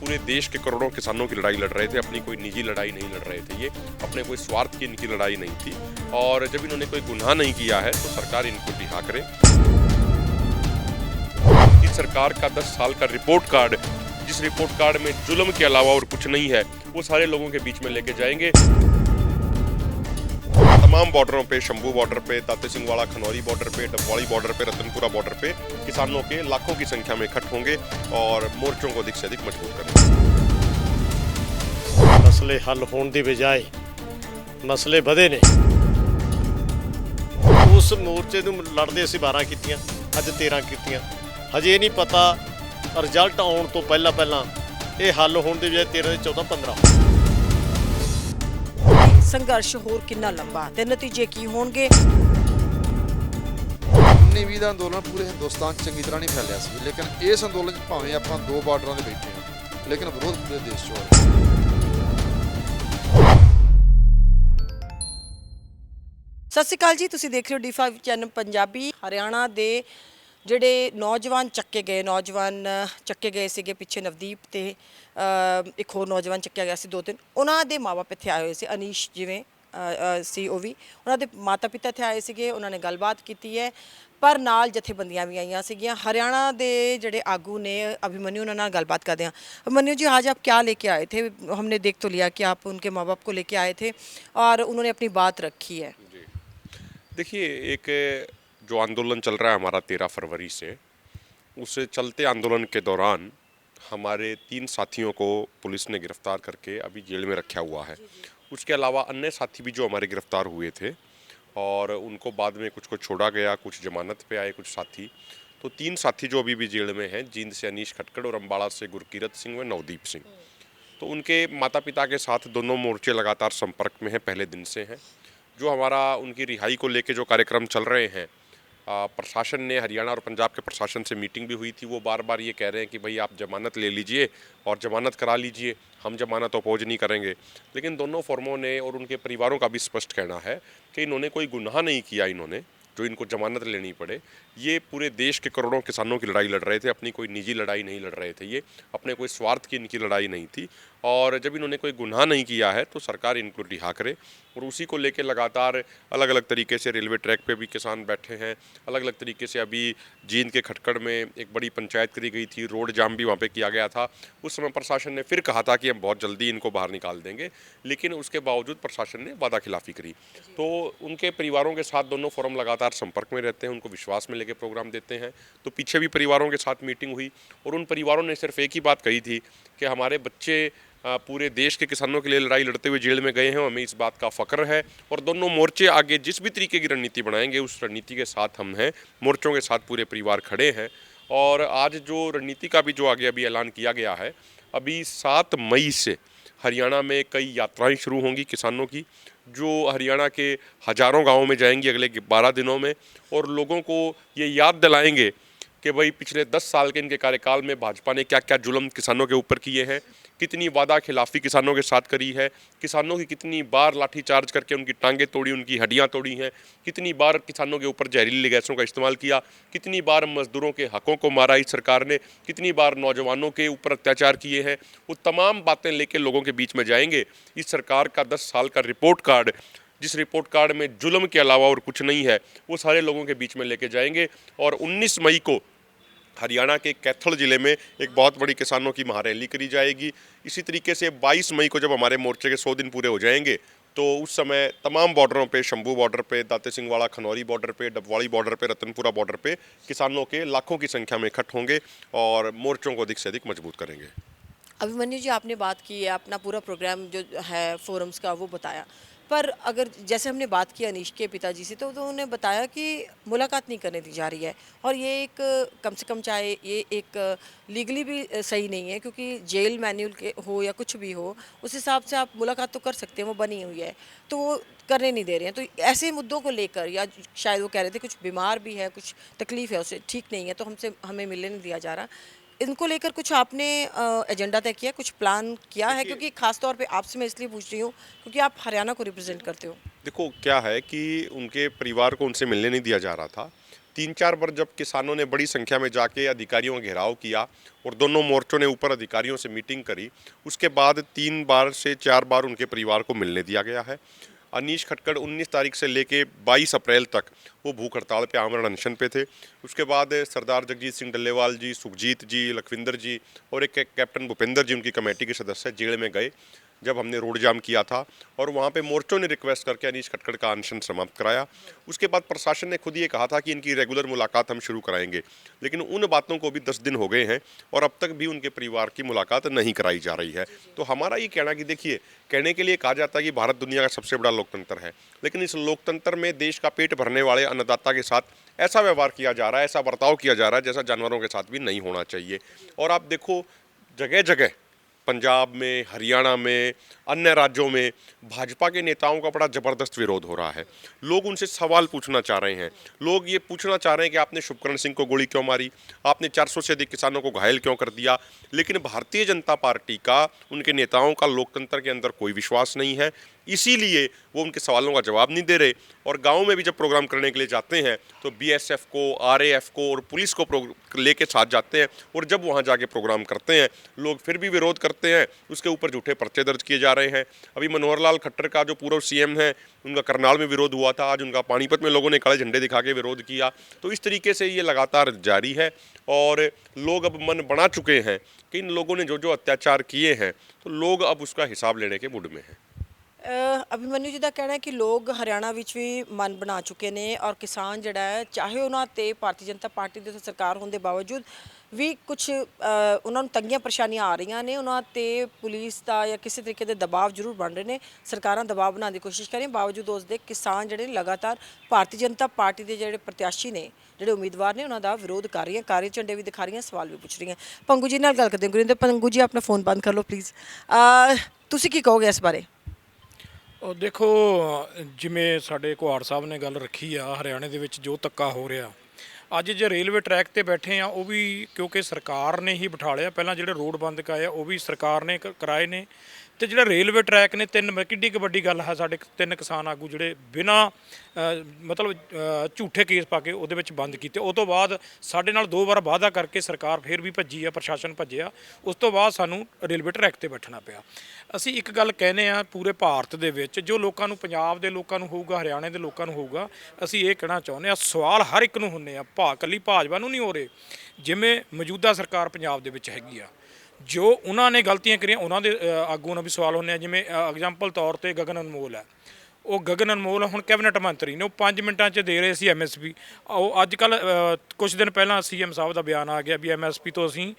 पूरे देश के करोड़ों किसानों की लड़ाई लड़ रहे थे, अपनी कोई निजी लड़ाई नहीं लड़ रहे थे ये, अपने कोई स्वार्थ की इनकी लड़ाई नहीं थी। और जब इन्होंने कोई गुनाह नहीं किया है तो सरकार इनको रिहा करे। सरकार का 10 साल का रिपोर्ट कार्ड, जिस रिपोर्ट कार्ड में जुल्म के अलावा और कुछ नहीं है, वो सारे लोगों के बीच में लेके जाएँगे। तमाम बॉर्डरों पे शंभू बॉर्डर पे ताते सिंह वाला खनौरी बॉर्डर पे डबवाड़ी बॉर्डर पे रतनपुरा बॉर्डर पे किसानों के लाखों की संख्या में इकट्ठ होंगे और मोर्चों को अधिक से अधिक मजबूत करेंगे ਮਸਲੇ ਹੱਲ ਹੋਣ ਦੀ ਬਜਾਏ ਮਸਲੇ ਵਧੇ ਨੇ ਉਸ ਮੋਰਚੇ ਨੂੰ ਲੜਦੇ ਅਸੀਂ 12 ਕੀਤੀਆਂ ਅੱਜ 13 ਕੀਤੀਆਂ ਹਜੇ ਇਹ ਨਹੀਂ ਪਤਾ ਰਿਜ਼ਲਟ ਆਉਣ ਤੋਂ ਪਹਿਲਾਂ ਪਹਿਲਾਂ ਇਹ ਹੱਲ ਹੋਣ ਦੀ ਬਜਾਏ 13 ਦੇ 14 15 ਸੰਘਰਸ਼ ਹੋਰ ਕਿੰਨਾ ਲੰਬਾ? ਤੇ ਨਤੀਜੇ ਕੀ ਹੋਣਗੇ? 1920 ਦਾ ਅੰਦੋਲਨ ਪੂਰੇ ਹਿੰਦੁਸਤਾਨ 'ਚ ਚੰਗੀ ਤਰ੍ਹਾਂ ਨਹੀਂ ਫੈਲਿਆ ਸੀ। ਲੇਕਿਨ ਇਸ ਅੰਦੋਲਨ 'ਚ ਭਾਵੇਂ ਆਪਾਂ ਦੋ ਬਾਰਡਰਾਂ ਦੇ ਬੈਠੇ ਹਾਂ ਲੇਕਿਨ ਵਿਰੋਧ ਪੂਰੇ ਦੇਸ਼ 'ਚ ਹੋ ਰਿਹਾ ਸਤਿ ਸ਼੍ਰੀ ਅਕਾਲ ਜੀ ਤੁਸੀਂ ਦੇਖ ਰਹੇ ਹੋ D5 ਚੈਨਲ ਪੰਜਾਬੀ। ਹਰਿਆਣਾ ਦੇ ਜਿਹੜੇ ਨੌਜਵਾਨ ਚੱਕੇ ਗਏ, ਨੌਜਵਾਨ ਚੱਕੇ ਗਏ ਸੀਗੇ ਪਿੱਛੇ ਨਵਦੀਪ ਤੇ ਇੱਕ ਹੋਰ ਨੌਜਵਾਨ ਚੱਕਿਆ ਗਿਆ ਸੀ ਦੋ ਤਿੰਨ, ਉਹਨਾਂ ਦੇ ਮਾਪੇ ਇੱਥੇ ਆਏ ਹੋਏ ਸੀ, ਅਨੀਸ਼ ਜਿਵੇਂ ਸੀ ਉਹ ਵੀ। ਉਹਨਾਂ ਦੇ ਮਾਤਾ ਪਿਤਾ ਇੱਥੇ ਆਏ ਸੀਗੇ, ਉਹਨਾਂ ਨੇ ਗੱਲਬਾਤ ਕੀਤੀ ਹੈ, ਪਰ ਨਾਲ ਜਥੇਬੰਦੀਆਂ ਵੀ ਆਈਆਂ ਸੀਗੀਆਂ। ਹਰਿਆਣਾ ਦੇ ਜਿਹੜੇ ਆਗੂ ਨੇ ਅਭਿਮਨਿਊ ਉਹਨਾਂ ਨਾਲ ਗੱਲਬਾਤ ਕਰਦੇ ਹਾਂ। ਅਭਿਮਨਿਊ ਜੀ, ਅੱਜ ਆਪ ਕੀ ਲੈ ਕੇ ਆਏ ਥੇ? ਦੇਖ देख ਲਿਆ ਕਿ कि आप उनके माँ ਲੈ ਕੇ ਆਏ आए ਔਰ ਉਹਨਾਂ ਨੇ ਆਪਣੀ ਬਾਤ ਰੱਖੀ ਹੈ। देखिए ਇੱਕ जो आंदोलन चल रहा है हमारा तेरह फरवरी से उस चलते आंदोलन के दौरान हमारे तीन साथियों को पुलिस ने गिरफ़्तार करके अभी जेल में रखा हुआ है। उसके अलावा अन्य साथी भी जो हमारे गिरफ़्तार हुए थे और उनको बाद में कुछ को छोड़ा गया कुछ जमानत पे आए कुछ साथी तो तीन साथी जो अभी भी जेल में हैं जींद से अनीश खटकड़ और अम्बाड़ा से गुरकीरत सिंह व नवदीप सिंह। तो उनके माता पिता के साथ दोनों मोर्चे लगातार संपर्क में हैं पहले दिन से हैं। जो हमारा उनकी रिहाई को लेके जो कार्यक्रम चल रहे हैं प्रशासन ने, हरियाणा और पंजाब के प्रशासन से मीटिंग भी हुई थी। वो बार बार ये कह रहे हैं कि भाई आप जमानत ले लीजिए और जमानत करा लीजिए, हम जमानत अपोज नहीं करेंगे। लेकिन दोनों फॉर्मों ने और उनके परिवारों का भी स्पष्ट कहना है कि इन्होंने कोई गुनाह नहीं किया इन्होंने, जो इनको जमानत लेनी पड़े। ये पूरे देश के करोड़ों किसानों की लड़ाई लड़ रहे थे, अपनी कोई निजी लड़ाई नहीं लड़ रहे थे ये, अपने कोई स्वार्थ की इनकी लड़ाई नहीं थी। और जब इन्होंने कोई गुनाह नहीं किया है तो सरकार इनको रिहा करे और उसी को लेकर लगातार अलग अलग तरीके से रेलवे ट्रैक पे भी किसान बैठे हैं। अलग अलग तरीके से अभी जींद के खटकड़ में एक बड़ी पंचायत करी गई थी, रोड जाम भी वहाँ पे किया गया था। उस समय प्रशासन ने फिर कहा था कि हम बहुत जल्दी इनको बाहर निकाल देंगे, लेकिन उसके बावजूद प्रशासन ने वादा खिलाफी करी। तो उनके परिवारों के साथ दोनों फोरम लगातार संपर्क में रहते हैं, उनको विश्वास में लेके प्रोग्राम देते हैं। तो पीछे भी परिवारों के साथ मीटिंग हुई और उन परिवारों ने सिर्फ़ एक ही बात कही थी कि हमारे बच्चे पूरे देश के किसानों के लिए लड़ाई लड़ते हुए जेल में गए हैं हमें इस बात का फ़ख्र है। और दोनों मोर्चे आगे जिस भी तरीके की रणनीति बनाएँगे, उस रणनीति के साथ हम हैं। मोर्चों के साथ पूरे परिवार खड़े हैं। और आज जो रणनीति का भी जो आगे अभी ऐलान किया गया है, अभी सात मई से हरियाणा में कई यात्राएँ शुरू होंगी किसानों की, जो हरियाणा के हज़ारों गाँवों में जाएँगी अगले बारह दिनों में। और लोगों को ये याद दिलाएँगे कि भाई पिछले दस साल के इनके कार्यकाल में भाजपा ने क्या क्या जुल्म किसानों के ऊपर किए हैं, कितनी वादा खिलाफी किसानों के साथ करी है, किसानों की कितनी बार लाठीचार्ज करके उनकी टांगें तोड़ी, उनकी हड्डियाँ तोड़ी हैं, कितनी बार किसानों के ऊपर जहरीली गैसों का इस्तेमाल किया, कितनी बार मजदूरों के हकों को मारा इस सरकार ने, कितनी बार नौजवानों के ऊपर अत्याचार किए हैं, वो तमाम बातें लेके लोगों के बीच में जाएँगे। इस सरकार का दस साल का रिपोर्ट कार्ड, जिस रिपोर्ट कार्ड में जुल्म के अलावा और कुछ नहीं है, वो सारे लोगों के बीच में लेके जाएँगे और 19 मई को हरियाणा के कैथल ज़िले में एक बहुत बड़ी किसानों की महारैली करी जाएगी। इसी तरीके से 22 मई को जब हमारे मोर्चे के 100 दिन पूरे हो जाएँगे तो उस समय तमाम बॉर्डरों पे, शंभू बॉर्डर पे, दाते सिंह वाला खनौरी बॉर्डर पे डबवाड़ी बॉर्डर पे, रतनपुरा बॉर्डर पे किसानों के लाखों की संख्या में इकट्ठ होंगे और मोर्चों को अधिक से अधिक मज़बूत करेंगे। अभिमन्यु जी, आपने बात की है, अपना पूरा प्रोग्राम जो है फोरम्स का, वो बताया। पर अगर जैसे हमने बात की अनीश के पिताजी से तो, उन्होंने तो बताया कि मुलाकात नहीं करने दी जा रही है। और ये एक कम से कम चाहे ये एक लीगली भी सही नहीं है क्योंकि जेल मैनुअल के हो या कुछ भी हो उस हिसाब से आप मुलाकात तो कर सकते हैं वो बनी हुई है। तो वो करने नहीं दे रहे हैं। तो ऐसे मुद्दों को लेकर या शायद वो कह रहे थे कुछ बीमार भी है कुछ तकलीफ़ है उसे ठीक नहीं है तो हमसे हमें मिलने नहीं दिया जा रहा। इनको लेकर कुछ आपने एजेंडा तय किया कुछ प्लान किया है? क्योंकि खास तौर पे आपसे मैं इसलिए पूछ रही हूँ क्योंकि आप हरियाणा को रिप्रेजेंट करते हो। देखो क्या है कि उनके परिवार को उनसे मिलने नहीं दिया जा रहा था। तीन चार बार जब किसानों ने बड़ी संख्या में जाके अधिकारियों का घेराव किया और दोनों मोर्चों ने ऊपर अधिकारियों से मीटिंग करी उसके बाद तीन बार से चार बार उनके परिवार को मिलने दिया गया है। अनीश खटकर 19 तारीख से लेके 22 अप्रैल तक वो भूख हड़ताल पे आमरण अनशन पे थे उसके बाद सरदार जगजीत सिंह डल्लेवाल जी सुखजीत जी लखविंदर जी और एक कैप्टन भूपेंद्र जी उनकी कमेटी के सदस्य जेल में गए जब हमने रोड जाम किया था और वहाँ पे मोर्चों ने रिक्वेस्ट करके अनीश खटखड़ का अनशन समाप्त कराया। उसके बाद प्रशासन ने खुद ये कहा था कि इनकी रेगुलर मुलाकात हम शुरू कराएँगे। लेकिन उन बातों को भी दस दिन हो गए हैं और अब तक भी उनके परिवार की मुलाकात नहीं कराई जा रही है। तो हमारा ये कहना कि देखिए, कहने के लिए कहा जाता है कि भारत दुनिया का सबसे बड़ा लोकतंत्र है। लेकिन इस लोकतंत्र में देश का पेट भरने वाले अन्नदाता के साथ ऐसा व्यवहार किया जा रहा है, ऐसा बर्ताव किया जा रहा है जैसा जानवरों के साथ भी नहीं होना चाहिए। और आप देखो जगह जगह पंजाब में हरियाणा में अन्य राज्यों में भाजपा के नेताओं का बड़ा ज़बरदस्त विरोध हो रहा है। लोग उनसे सवाल पूछना चाह रहे हैं। लोग ये पूछना चाह रहे हैं कि आपने शुभकरण सिंह को गोली क्यों मारी? आपने 400 से अधिक किसानों को घायल क्यों कर दिया? लेकिन भारतीय जनता पार्टी का, उनके नेताओं का लोकतंत्र के अंदर कोई विश्वास नहीं है। इसीलिए वो उनके सवालों का जवाब नहीं दे रहे। और गाँव में भी जब प्रोग्राम करने के लिए जाते हैं तो बीएसएफ को आरएएफ को और पुलिस को लेके साथ जाते हैं। और जब वहाँ जाके प्रोग्राम करते हैं, लोग फिर भी विरोध करते हैं। उसके ऊपर झूठे पर्चे दर्ज किए जा रहे हैं अभी मनोहर लाल खट्टर का जो पूर्व सीएम है उनका करनाल में विरोध हुआ था आज उनका पानीपत में लोगों ने काले झंडे दिखा के विरोध किया तो इस तरीके से ये लगातार जारी है और लोग अब मन बना चुके हैं कि इन लोगों ने जो जो अत्याचार किए हैं तो लोग अब उसका हिसाब लेने के मूड में हैं ਅ, ਅਭਿਮਨਿਊ ਜੀ ਦਾ ਕਹਿਣਾ ਹੈ ਕਿ ਲੋਕ ਹਰਿਆਣਾ ਵਿੱਚ ਵੀ ਮਨ ਬਣਾ ਚੁੱਕੇ ਨੇ ਔਰ ਕਿਸਾਨ ਜਿਹੜਾ ਹੈ ਚਾਹੇ ਉਹਨਾਂ ਤੇ ਭਾਰਤੀ ਜਨਤਾ ਪਾਰਟੀ ਦੇ ਸਰਕਾਰ ਹੋਣ ਦੇ ਬਾਵਜੂਦ ਵੀ ਕੁਝ ਉਹਨਾਂ ਨੂੰ ਤੰਗੀਆਂ ਪਰੇਸ਼ਾਨੀਆਂ ਆ ਰਹੀਆਂ ਨੇ, ਉਹਨਾਂ ਤੇ ਪੁਲਿਸ ਦਾ ਜਾਂ ਕਿਸੇ ਤਰੀਕੇ ਦੇ ਦਬਾਅ ਜ਼ਰੂਰ ਬਣ ਰਹੇ ਨੇ। ਸਰਕਾਰਾਂ ਦਬਾਅ ਬਣਾਉਣ ਦੀ ਕੋਸ਼ਿਸ਼ ਕਰ ਰਹੀਆਂ, ਬਾਵਜੂਦ ਉਸ ਦੇ ਕਿਸਾਨ ਜਿਹੜੇ ਲਗਾਤਾਰ ਭਾਰਤੀ ਜਨਤਾ ਪਾਰਟੀ ਦੇ ਜਿਹੜੇ ਪ੍ਰਤਿਆਸ਼ੀ ਨੇ, ਜਿਹੜੇ ਉਮੀਦਵਾਰ ਨੇ, ਉਹਨਾਂ ਦਾ ਵਿਰੋਧ ਕਰ ਰਹੀਆਂ ਕਾਰੇ ਝੰਡੇ ਵੀ ਦਿਖਾ ਰਹੀਆਂ, ਸਵਾਲ ਵੀ ਪੁੱਛ ਰਹੀਆਂ। ਪੰਗੂ ਜੀ ਨਾਲ ਗੱਲ ਕਰਦੇ ਹਾਂ। ਗੁਰਿੰਦਰ, ਪੰਗੂ ਜੀ, ਆਪਣਾ ਫੋਨ ਬੰਦ ਕਰ ਲਓ ਪਲੀਜ਼ ਤੁਸੀਂ ਕੀ ਕਹੋਗੇ ਇਸ ਬਾਰੇ? ਉਹ ਦੇਖੋ, ਜਿਵੇਂ ਸਾਡੇ ਕੁਹਾੜ ਸਾਹਿਬ ਨੇ ਗੱਲ ਰੱਖੀ ਆ, ਹਰਿਆਣੇ ਦੇ ਵਿੱਚ ਜੋ ਤੱਕਾ ਹੋ ਰਿਹਾ ਅੱਜ ਜੇ ਰੇਲਵੇ ਟਰੈਕ ਤੇ ਬੈਠੇ ਆ, ਉਹ ਵੀ ਕਿਉਂਕਿ ਸਰਕਾਰ ਨੇ ਹੀ ਬਿਠਾ ਲਿਆ, ਪਹਿਲਾਂ ਜਿਹੜੇ ਰੋਡ ਬੰਦ ਕਰਾਏ ਆ, ਉਹ ਵੀ ਸਰਕਾਰ ਨੇ ਕ- ਕਰਾਏ ਨੇ। ਤੇ ਜਿਹੜਾ ਰੇਲਵੇ ਟਰੈਕ ਨੇ, ਤਿੰਨ ਮ- ਕਿੱਡੀ ਕੁ ਵੱਡੀ ਗੱਲ ਹੈ ਸਾਡੇ ਤਿੰਨ ਕਿਸਾਨ ਆਗੂ ਜਿਹੜੇ ਬਿਨਾ ਮਤਲਬ ਝੂਠੇ ਕੇਸ ਪਾ ਕੇ ਉਹਦੇ ਵਿੱਚ ਬੰਦ ਕੀਤੇ। ਉਹ ਤੋਂ ਬਾਅਦ ਸਾਡੇ ਨਾਲ ਦੋ ਵਾਰ ਵਾਅਦਾ ਕਰਕੇ ਸਰਕਾਰ ਫੇਰ ਵੀ ਭੱਜੀ ਆ, ਪ੍ਰਸ਼ਾਸਨ ਭੱਜਿਆ। ਉਸ ਤੋਂ ਬਾਅਦ ਸਾਨੂੰ ਰੇਲਵੇ ਟਰੈਕ ਤੇ ਬੈਠਣਾ ਪਿਆ। ਅਸੀਂ ਇੱਕ ਗੱਲ ਕਹਿੰਦੇ ਆ ਪੂਰੇ ਭਾਰਤ ਦੇ ਵਿੱਚ, ਜੋ ਲੋਕਾਂ ਨੂੰ, ਪੰਜਾਬ ਦੇ ਲੋਕਾਂ ਨੂੰ ਹੋਊਗਾ, ਹਰਿਆਣੇ ਦੇ ਲੋਕਾਂ ਨੂੰ ਹੋਊਗਾ, ਅਸੀਂ ਇਹ ਕਹਿਣਾ ਚਾਹੁੰਦੇ ਆ, ਸਵਾਲ ਹਰ ਇੱਕ ਨੂੰ ਹੁੰਨੇ ਆ, ਭਾ, ਕੱਲੀ ਭਾਜਪਾ ਨੂੰ ਨਹੀਂ ਹੋ ਰਹੇ, ਜਿਵੇਂ ਮੌਜੂਦਾ ਸਰਕਾਰ ਪੰਜਾਬ ਦੇ ਵਿੱਚ ਹੈਗੀ ਆ। ਜੋ ਉਹਨਾਂ ਨੇ ਗਲਤੀਆਂ ਕਰੀਆਂ ਉਹਨਾਂ ਦੇ ਅ, ਆਗੂਆਂ ਨੂੰ ਵੀ ਸਵਾਲ ਹੁੰਦੇ ਆ ਜਿਵੇਂ ਐਗਜ਼ਾਮਪਲ ਤੌਰ ਤੇ ਗਗਨ ਅਨਮੋਲ ਹੈ। ਉਹ ਗਗਨ ਅਨਮੋਲ ਹੁਣ ਕੈਬਨਿਟ ਮੰਤਰੀ ਨੇ ਉਹ 5 ਮਿੰਟਾਂ 'ਚ ਦੇ ਰਹੇ ਸੀ ਐਮਐਸਪੀ ਉਹ ਅੱਜ ਕੱਲ ਕੁਝ ਦਿਨ ਪਹਿਲਾਂ ਸੀਐਮ ਸਾਹਿਬ ਦਾ ਬਿਆਨ ਆ ਗਿਆ ਵੀ ਐਮਐਸਪੀ ਤੋਂ ਅਸੀਂ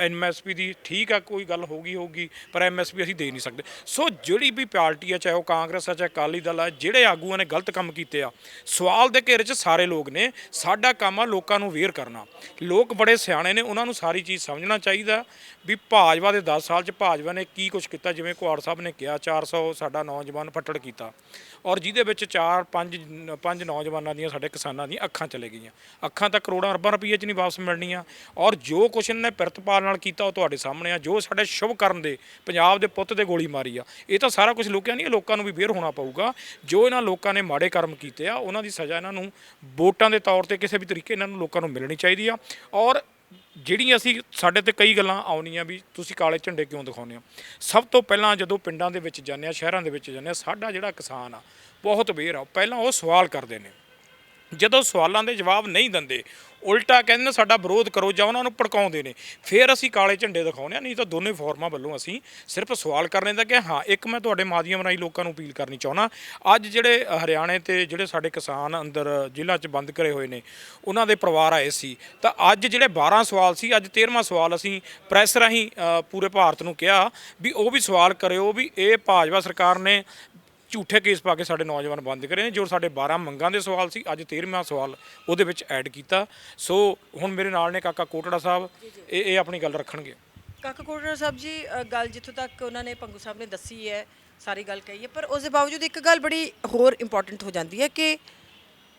ਐਮਐਸਪੀ ਦੀ ਠੀਕ ਆ ਕੋਈ ਗੱਲ ਹੋਗੀ ਹੋਗੀ ਪਰ ਐਮਐਸਪੀ ਅਸੀਂ ਦੇ ਨਹੀਂ ਸਕਦੇ। ਸੋ ਜਿਹੜੀ ਵੀ ਪਾਰਟੀ ਆ ਚਾਹੇ ਉਹ ਕਾਂਗਰਸ ਆ ਚਾਹੇ ਅਕਾਲੀ ਦਲ ਆ ਜਿਹੜੇ ਆਗੂਆਂ ਨੇ ਗਲਤ ਕੰਮ ਕੀਤੇ ਆ ਸਵਾਲ ਦੇ ਘੇਰੇ 'ਚ ਸਾਰੇ ਲੋਕ ਨੇ ਸਾਡਾ ਕੰਮ ਆ ਲੋਕਾਂ ਨੂੰ ਅਵੇਅਰ ਕਰਨਾ। ਲੋਕ ਬੜੇ ਸਿਆਣੇ ਨੇ ਉਹਨਾਂ ਨੂੰ ਸਾਰੀ ਚੀਜ਼ ਸਮਝਣਾ ਚਾਹੀਦਾ। ਵੀ ਭਾਜਪਾ ਦੇ 10 ਸਾਲ 'ਚ ਭਾਜਪਾ ਨੇ ਕੀ ਕੁਝ ਕੀਤਾ? ਜਿਵੇਂ ਕੁਆੜ ਸਾਹਿਬ ਨੇ ਕਿਹਾ 400 ਸਾਡਾ ਨੌਜਵਾਨ ਫੱਟੜ ਕੀਤਾ ਔਰ ਜਿਹਦੇ ਵਿੱਚ 4 5 ਪੰਜ ਨੌਜਵਾਨਾਂ ਦੀਆਂ ਸਾਡੇ ਕਿਸਾਨਾਂ ਦੀਆਂ ਅੱਖਾਂ ਚਲੇ ਗਈਆਂ। ਅੱਖਾਂ ਤਾਂ ਕਰੋੜਾਂ ਅਰਬਾਂ ਰੁਪਏ 'ਚ ਨਹੀਂ ਵਾਪਸ ਮਿਲਣੀਆਂ ਔਰ ਜੋ ਕੁਛ ਇਹਨਾਂ ਨੇ ਪ੍ਰਿਤਪਾਲ ਨਾਲ ਕੀਤਾ ਉਹ ਤੁਹਾਡੇ ਸਾਹਮਣੇ ਆ, ਜੋ ਸਾਡੇ ਸ਼ੁਭ ਕਰਨ ਦੇ ਪੰਜਾਬ ਦੇ ਪੁੱਤ ਦੇ ਗੋਲੀ ਮਾਰੀ ਆ, ਇਹ ਤਾਂ ਸਾਰਾ ਕੁਝ ਲੋਕਾਂ ਨਹੀਂ ਲੋਕਾਂ ਨੂੰ ਵੀ ਵੇਰ ਹੋਣਾ ਪਊਗਾ। ਜੋ ਇਹਨਾਂ ਲੋਕਾਂ ਨੇ ਮਾੜੇ ਕਰਮ ਕੀਤੇ ਆ, ਉਹਨਾਂ ਦੀ ਸਜ਼ਾ ਇਹਨਾਂ ਨੂੰ ਵੋਟਾਂ ਦੇ ਤੌਰ ਤੇ ਕਿਸੇ ਵੀ ਤਰੀਕੇ ਇਹਨਾਂ ਨੂੰ ਲੋਕਾਂ ਨੂੰ ਮਿਲਣੀ ਚਾਹੀਦੀ ਆ ਔਰ ਜਿਹੜੀਆਂ ਅਸੀਂ ਸਾਡੇ ਤੇ ਕਈ ਗੱਲਾਂ ਆਉਣੀਆਂ ਵੀ ਤੁਸੀਂ ਕਾਲੇ ਝੰਡੇ ਕਿਉਂ ਦਿਖਾਉਂਦੇ ਹੋ? ਸਭ ਤੋਂ ਪਹਿਲਾਂ ਜਦੋਂ ਪਿੰਡਾਂ ਦੇ ਵਿੱਚ ਜਾਂਦੇ ਆ ਸ਼ਹਿਰਾਂ ਦੇ ਵਿੱਚ ਜਾਂਦੇ ਆ ਸਾਡਾ ਜਿਹੜਾ ਕਿਸਾਨ ਆ, ਬਹੁਤ ਅਵੇਅਰ ਆ। ਪਹਿਲਾਂ ਉਹ ਸਵਾਲ ਕਰਦੇ ਨੇ ਜਦੋਂ ਸਵਾਲਾਂ ਦੇ ਜਵਾਬ ਨਹੀਂ ਦਿੰਦੇ ਉਲਟਾ ਕਹਿੰਦੇ ਨੇ ਸਾਡਾ ਵਿਰੋਧ ਕਰੋ ਜਾਂ ਉਹਨਾਂ ਨੂੰ ਭੜਕਾਉਂਦੇ ਨੇ ਫਿਰ ਅਸੀਂ ਕਾਲੇ ਝੰਡੇ ਦਿਖਾਉਂਦੇ ਆ ਨਹੀਂ ਤਾਂ ਦੋਨੇ ਫੋਰਮਾਂ ਵੱਲੋਂ ਅਸੀਂ ਸਿਰਫ ਸਵਾਲ ਕਰਨੇ ਦਾ ਕਿ ਹਾਂ ਇੱਕ ਮੈਂ ਤੁਹਾਡੇ ਮਾਧਿਅਮ ਰਾਹੀਂ ਲੋਕਾਂ ਨੂੰ ਅਪੀਲ ਕਰਨੀ ਚਾਹੁੰਦਾ ਅੱਜ ਜਿਹੜੇ ਹਰਿਆਣੇ ਤੇ ਜਿਹੜੇ ਸਾਡੇ ਕਿਸਾਨ ਅੰਦਰ ਜ਼ਿਲ੍ਹਾ 'ਚ ਬੰਦ ਕਰੇ ਹੋਏ ਨੇ ਉਹਨਾਂ ਦੇ ਪਰਿਵਾਰ ਆਏ ਸੀ ਤਾਂ ਅੱਜ ਜਿਹੜੇ 12 ਸਵਾਲ ਸੀ ਅੱਜ 13ਵਾਂ ਸਵਾਲ ਅਸੀਂ ਪ੍ਰੈਸ ਰਾਹੀਂ ਅ, ਪੂਰੇ ਭਾਰਤ ਨੂੰ ਕਿਹਾ ਵੀ ਉਹ ਵੀ ਸਵਾਲ ਕਰਿਓ ਵੀ ਇਹ ਭਾਜਪਾ ਸਰਕਾਰ ਨੇ ਝੂਠੇ ਕੇਸ ਪਾ ਕੇ ਸਾਡੇ ਨੌਜਵਾਨ ਬੰਦ ਕਰੇ ਨੇ ਜੋ ਸਾਡੇ 12 ਮੰਗਾਂ ਦੇ ਸਵਾਲ ਸੀ ਅੱਜ 13ਵਾਂ ਸਵਾਲ ਉਹਦੇ ਵਿੱਚ ਐਡ ਕੀਤਾ। ਸੋ ਹੁਣ ਮੇਰੇ ਨਾਲ ਨੇ ਕਾਕਾ ਕੋਟੜਾ ਸਾਹਿਬ ਇਹ ਇਹ ਆਪਣੀ ਗੱਲ ਰੱਖਣਗੇ। ਕਾਕਾ ਕੋਟੜਾ ਸਾਹਿਬ ਜੀ ਗੱਲ ਜਿੱਥੋਂ ਤੱਕ ਉਹਨਾਂ ਨੇ ਪੰਗੂ ਸਾਹਿਬ ਨੇ ਦੱਸੀ ਹੈ ਸਾਰੀ ਗੱਲ ਕਹੀ ਹੈ ਪਰ ਉਸ ਦੇ ਬਾਵਜੂਦ ਇੱਕ ਗੱਲ ਬੜੀ ਹੋਰ ਇੰਪੋਰਟੈਂਟ ਹੋ ਜਾਂਦੀ ਹੈ ਕਿ